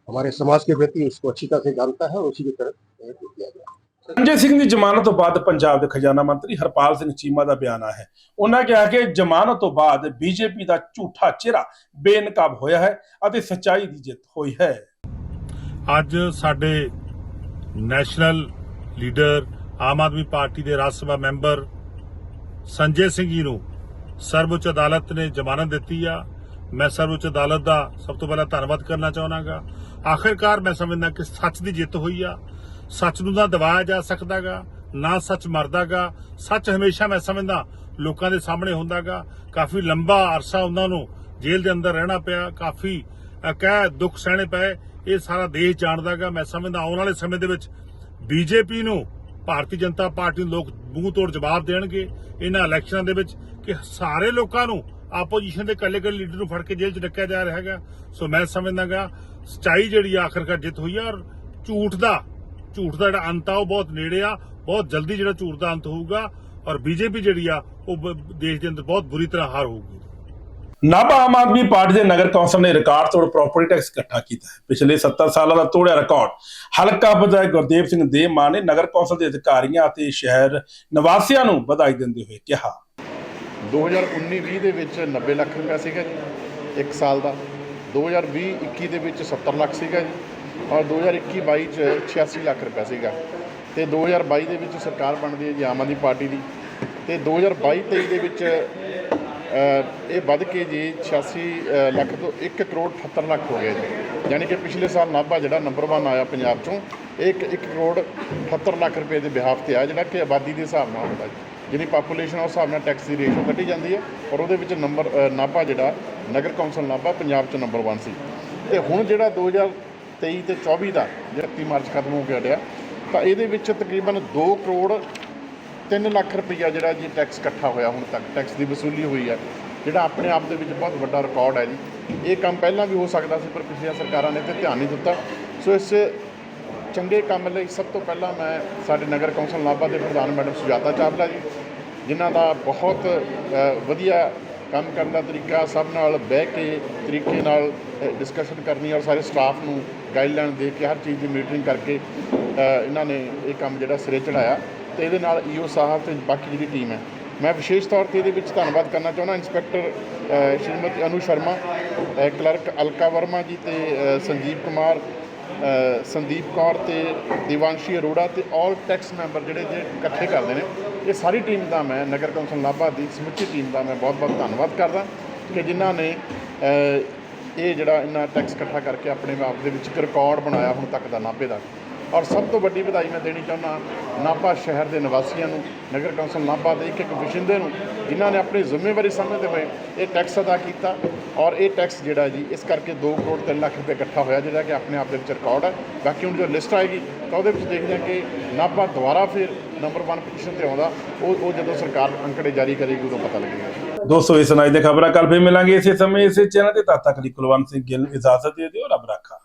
हमारे समाज के प्रति उसको अच्छी तरह से जानता है और उसी की तरफ किया गया ਸੰਜੇ ਸਿੰਘ ਦੀ ਜ਼ਮਾਨਤ ਤੋਂ ਬਾਅਦ ਪੰਜਾਬ ਦੇ ਖਜ਼ਾਨਾ ਮੰਤਰੀ ਹਰਪਾਲ ਸਿੰਘ ਚੀਮਾ ਦਾ ਬਿਆਨ ਆਇਆ ਹੈ ਉਹਨਾਂ ਕਿਹਾ ਕਿ ਜ਼ਮਾਨਤ ਤੋਂ ਬਾਅਦ ਬੀਜੇਪੀ ਦਾ ਝੂਠਾ ਚਿਹਰਾ ਬੇਨਕਾਬ ਹੋਇਆ ਹੈ ਅਤੇ ਸੱਚਾਈ ਦੀ ਜਿੱਤ ਹੋਈ ਹੈ ਅੱਜ ਸਾਡੇ national leader Aam Aadmi Party ਦੇ ਰਾਜ ਸਭਾ ਮੈਂਬਰ ਸੰਜੇ ਸਿੰਘ ਜੀ ਨੂੰ ਸਰਵਉੱਚ ਅਦਾਲਤ ਨੇ ਜ਼ਮਾਨਤ ਦਿੱਤੀ ਆ। ਮੈਂ ਸਰਵਉੱਚ ਅਦਾਲਤ ਦਾ ਸਭ ਤੋਂ ਪਹਿਲਾਂ ਧੰਨਵਾਦ ਕਰਨਾ ਚਾਹਣਾਗਾ ਆਖਿਰਕਾਰ ਮੈਂ ਸਮਝਦਾ ਕਿ ਸੱਚ ਦੀ ਜਿੱਤ ਹੋਈ ਆ। ਸੱਚ ਨੂੰ ਨਾ ਦਬਾਇਆ ਜਾ ਸਕਦਾਗਾ, ਨਾ ਸੱਚ ਮਰਦਾਗਾ। ਸੱਚ ਹਮੇਸ਼ਾ ਮੈਂ ਸਮਝਦਾ ਲੋਕਾਂ ਦੇ ਸਾਹਮਣੇ ਹੁੰਦਾਗਾ। ਕਾਫੀ ਲੰਬਾ ਅਰਸਾ ਉਹਨਾਂ ਨੂੰ ਜੇਲ੍ਹ ਦੇ ਅੰਦਰ ਰਹਿਣਾ ਪਿਆ। ਕਾਫੀ ਕਹਿ ਦੁੱਖ ਸਹਿਣੇ ਪਏ, ਇਹ ਸਾਰਾ ਦੇਸ਼ ਜਾਣਦਾਗਾ ਮੈਂ ਸਮਝਦਾ ਆਉਣ ਵਾਲੇ ਸਮੇਂ ਦੇ ਵਿੱਚ ਬੀਜੇਪੀ ਨੂੰ ਭਾਰਤੀ ਜਨਤਾ ਪਾਰਟੀ ਨੂੰ ਲੋਕ ਮੂੰਹ ਤੋੜ ਜਵਾਬ ਦੇਣਗੇ। ਇਹਨਾਂ ਇਲੈਕਸ਼ਨਾਂ ਦੇ ਵਿੱਚ ਕਿ ਸਾਰੇ ਲੋਕਾਂ ਨੂੰ ਆਪੋਜੀਸ਼ਨ ਦੇ ਕੱਲੇ ਕੱਲੇ ਲੀਡਰ ਨੂੰ ਫੜ ਕੇ ਜੇਲ੍ਹ 'ਚ ਡੱਕਿਆ ਜਾ ਰਿਹਾ ਹੈਗਾ। ਸੋ ਮੈਂ ਸਮਝਦਾਗਾ ਸਚਾਈ ਜਿਹੜੀ ਆ, ਆਖਰਕਾਰ ਜਿੱਤ ਹੋਈ ਆ ਔਰ ਝੂਠ ਦਾ ਝੂਠ ਦਾ ਜਿਹੜਾ ਅੰਤ ਆ, ਉਹ ਬਹੁਤ ਨੇੜੇ ਆ। ਬਹੁਤ ਜਲਦੀ ਜਿਹੜਾ ਝੂਠ ਦਾ ਅੰਤ ਹੋਊਗਾ ਔਰ ਬੀਜੇਪੀ ਜਿਹੜੀ ਆ, ਉਹ ਦੇਸ਼ ਦੇ ਅੰਦਰ ਬਹੁਤ ਬੁਰੀ ਤਰ੍ਹਾਂ ਹਾਰ ਹੋਊਗੀ। ਨਾਭਾ ਆਮ ਆਦਮੀ ਪਾਰਟੀ ਦੇ ਨਗਰ ਕੌਂਸਲ ਨੇ ਰਿਕਾਰਡ ਤੋੜ ਪ੍ਰਾਪਰਟੀ ਟੈਕਸ ਇਕੱਠਾ ਕੀਤਾ ਹੈ। ਪਿਛਲੇ 70 ਸਾਲਾਂ ਦਾ ਤੋੜਿਆ ਰਿਕਾਰਡ ਹਲਕਾ ਵਿਧਾਇਕ ਗੁਰਦੇਵ ਸਿੰਘ ਦੇਮਾਨ ਨੇ ਨਗਰ ਕੌਂਸਲ ਦੇ ਅਧਿਕਾਰੀਆਂ ਅਤੇ ਸ਼ਹਿਰ ਨਿਵਾਸੀਆਂ ਨੂੰ ਵਧਾਈ ਦਿੰਦੇ ਹੋਏ ਕਿਹਾ। 2019-20 ਦੇ ਵਿੱਚ 90 ਲੱਖ ਰੁਪਇਆ ਸੀਗਾ ਜੀ, ਇੱਕ ਸਾਲ ਦਾ। 2020-21 ਦੇ ਵਿੱਚ 70 ਲੱਖ ਸੀਗਾ ਜੀ, ਔਰ 2021-22 ਚ 86 ਲੱਖ ਰੁਪਇਆ ਸੀਗਾ। ਤੇ 2022 ਦੇ ਵਿੱਚ ਸਰਕਾਰ ਬਣਦੀ ਹੈ ਜੀ, ਆਮ ਆਦਮੀ ਪਾਰਟੀ ਦੀ। ਤੇ 2022-23 ਦੇ ਵਿੱਚ ਇਹ ਵੱਧ ਕੇ ਜੀ 86 ਲੱਖ ਤੋਂ 1 ਕਰੋੜ 78 ਲੱਖ ਹੋ ਗਿਆ ਜੀ। ਯਾਨੀ ਕਿ ਪਿਛਲੇ ਸਾਲ ਨਾਭਾ ਜਿਹੜਾ ਨੰਬਰ 1 ਆਇਆ ਪੰਜਾਬ ਚੋਂ, ਇਹ ਇੱਕ 1 ਕਰੋੜ 78 ਲੱਖ ਰੁਪਏ ਦੇ ਬਿਹਾਫ ਤੇ ਆ ਜਿਹੜਾ ਕਿ ਆਬਾਦੀ ਦੇ ਹਿਸਾਬ ਨਾਲ ਹੁੰਦਾ ਜੀ। ਜਿਹਦੀ ਪਾਪੂਲੇਸ਼ਨ ਉਸ ਹਿਸਾਬ ਨਾਲ ਟੈਕਸ ਦੀ ਰੇਸ਼ੋ ਕੱਢੀ ਜਾਂਦੀ ਹੈ ਔਰ ਉਹਦੇ ਵਿੱਚ ਨੰਬਰ ਨਾਭਾ ਜਿਹੜਾ ਨਗਰ ਕੌਂਸਲ ਨਾਭਾ ਪੰਜਾਬ 'ਚ ਨੰਬਰ 1 ਸੀ। ਤੇ ਹੁਣ ਜਿਹੜਾ 2023 ਤੇ 24 ਦਾ ਜਿਹੜਾ 31 ਮਾਰਚ ਖਤਮ ਹੋ ਗਿਆ ਡਿਆ ਤਾਂ ਇਹਦੇ ਵਿੱਚ ਤਕਰੀਬਨ 2 ਕਰੋੜ 3 ਲੱਖ ਰੁਪਈਆ ਜਿਹੜਾ ਜੀ ਟੈਕਸ ਇਕੱਠਾ ਹੋਇਆ ਹੁਣ ਤੱਕ ਟੈਕਸ ਦੀ ਵਸੂਲੀ ਹੋਈ ਹੈ ਜਿਹੜਾ ਆਪਣੇ ਆਪ ਦੇ ਵਿੱਚ ਬਹੁਤ ਵੱਡਾ ਰਿਕਾਰਡ ਹੈ ਜੀ। ਇਹ ਕੰਮ ਪਹਿਲਾਂ ਵੀ ਹੋ ਸਕਦਾ ਸੀ, ਪਰ ਪਿਛਲੀਆਂ ਸਰਕਾਰਾਂ ਨੇ ਤੇ ਧਿਆਨ ਨਹੀਂ ਦਿੱਤਾ। ਸੋ ਇਸ ਚੰਗੇ ਕੰਮ ਲਈ ਸਭ ਤੋਂ ਪਹਿਲਾਂ ਮੈਂ ਸਾਡੇ ਨਗਰ ਕੌਂਸਲ ਨਾਭਾ ਦੇ ਪ੍ਰਧਾਨ ਮੈਡਮ ਸੁਜਾਤਾ ਚਾਵਲਾ ਜੀ, ਜਿਨ੍ਹਾਂ ਦਾ ਬਹੁਤ ਵਧੀਆ ਕੰਮ ਕਰਨ ਦਾ ਤਰੀਕਾ, ਸਭ ਨਾਲ ਬਹਿ ਕੇ ਤਰੀਕੇ ਨਾਲ ਡਿਸਕਸ਼ਨ ਕਰਨੀ ਔਰ ਸਾਰੇ ਸਟਾਫ ਨੂੰ ਗਾਈਡਲਾਈਨ ਦੇ ਕੇ ਹਰ ਚੀਜ਼ ਦੀ ਮੀਟਿੰਗ ਕਰਕੇ ਇਹਨਾਂ ਨੇ ਇਹ ਕੰਮ ਜਿਹੜਾ ਸਿਰੇ ਚੜਾਇਆ ਤੇ ਇਹਦੇ ਨਾਲ ਈਓ ਸਾਹਿਬ ਤੇ ਬਾਕੀ ਜਿਹੜੀ ਟੀਮ ਹੈ। ਮੈਂ ਵਿਸ਼ੇਸ਼ ਤੌਰ ਤੇ ਇਹਦੇ ਵਿੱਚ ਧੰਨਵਾਦ ਕਰਨਾ ਚਾਹੁੰਦਾ ਇੰਸਪੈਕਟਰ ਸ਼੍ਰੀਮਤੀ ਅਨੂ ਸ਼ਰਮਾ ਕਲਰਕ ਅਲਕਾ ਵਰਮਾ ਜੀ ਤੇ ਸੰਜੀਵ ਕੁਮਾਰ ਸੰਦੀਪ ਕੌਰ ਤੇ ਦਿਵਾਂਸ਼ੀ ਅਰੋੜਾ ਤੇ ਆਲ ਟੈਕਸ ਮੈਂਬਰ ਜਿਹੜੇ ਜੇ ਇਕੱਠੇ ਕਰਦੇ ਨੇ, ਇਹ ਸਾਰੀ ਟੀਮ ਦਾ ਮੈਂ, ਨਗਰ ਕੌਂਸਲ ਨਾਭਾ ਦੀ ਸਮੁੱਚੀ ਟੀਮ ਦਾ ਮੈਂ ਬਹੁਤ-ਬਹੁਤ ਧੰਨਵਾਦ ਕਰਦਾ ਕਿ ਜਿਨ੍ਹਾਂ ਨੇ ਇਹ ਜਿਹੜਾ ਇੰਨਾ ਟੈਕਸ ਇਕੱਠਾ ਕਰਕੇ ਆਪਣੇ ਆਪ ਦੇ ਵਿੱਚ ਇੱਕ ਰਿਕਾਰਡ ਬਣਾਇਆ ਹੁਣ ਤੱਕ ਦਾ ਨਾਭੇ ਦਾ। ਔਰ ਸਭ ਤੋਂ ਵੱਡੀ ਵਧਾਈ ਮੈਂ ਦੇਣੀ ਚਾਹੁੰਦਾ ਨਾਭਾ ਸ਼ਹਿਰ ਦੇ ਨਿਵਾਸੀਆਂ ਨੂੰ, ਨਗਰ ਕੌਂਸਲ ਨਾਭਾ ਦੇ ਇੱਕ ਇੱਕ ਵਸਿੰਦੇ ਨੂੰ, ਜਿਨ੍ਹਾਂ ਨੇ ਆਪਣੀ ਜ਼ਿੰਮੇਵਾਰੀ ਸਮਝਦੇ ਹੋਏ ਇਹ ਟੈਕਸ ਅਦਾ ਕੀਤਾ ਔਰ ਇਹ ਟੈਕਸ ਜਿਹੜਾ ਜੀ, ਇਸ ਕਰਕੇ 2 ਕਰੋੜ 3 ਲੱਖ ਰੁਪਏ ਇਕੱਠਾ ਹੋਇਆ, ਜਿਹੜਾ ਕਿ ਆਪਣੇ ਆਪ ਦੇ ਵਿੱਚ ਰਿਕਾਰਡ ਹੈ। ਬਾਕੀ ਹੁਣ ਜੋ ਲਿਸਟ ਆਏਗੀ, ਤਾਂ ਉਹਦੇ ਵਿੱਚ ਦੇਖਦੇ ਹਾਂ ਕਿ ਨਾਭਾ ਦੁਬਾਰਾ ਫਿਰ ਨੰਬਰ 1 ਪੋਜੀਸ਼ਨ ਤੇ ਆਉਂਦਾ, ਉਹ ਉਹ ਜਦੋਂ ਸਰਕਾਰ ਅੰਕੜੇ ਜਾਰੀ ਕਰੇਗੀ, ਉਦੋਂ ਪਤਾ ਲੱਗੇਗਾ। ਦੋਸਤੋ, ਇਸ ਨਾਲ ਦੇ ਖਬਰਾਂ ਕੱਲ ਫੇਰ ਮਿਲਾਂਗੇ ਇਸੇ ਸਮੇਂ, ਇਸੇ ਚੈਨਲ ਤੇ। ਤਦ ਤੱਕ ਲਈ ਕੁਲਵੰਤ ਸਿੰਘ ਗਿੱਲ ਇਜਾਜ਼ਤ ਦੇ ਦਿਓ, ਰੱਬ ਰਾਖਾ।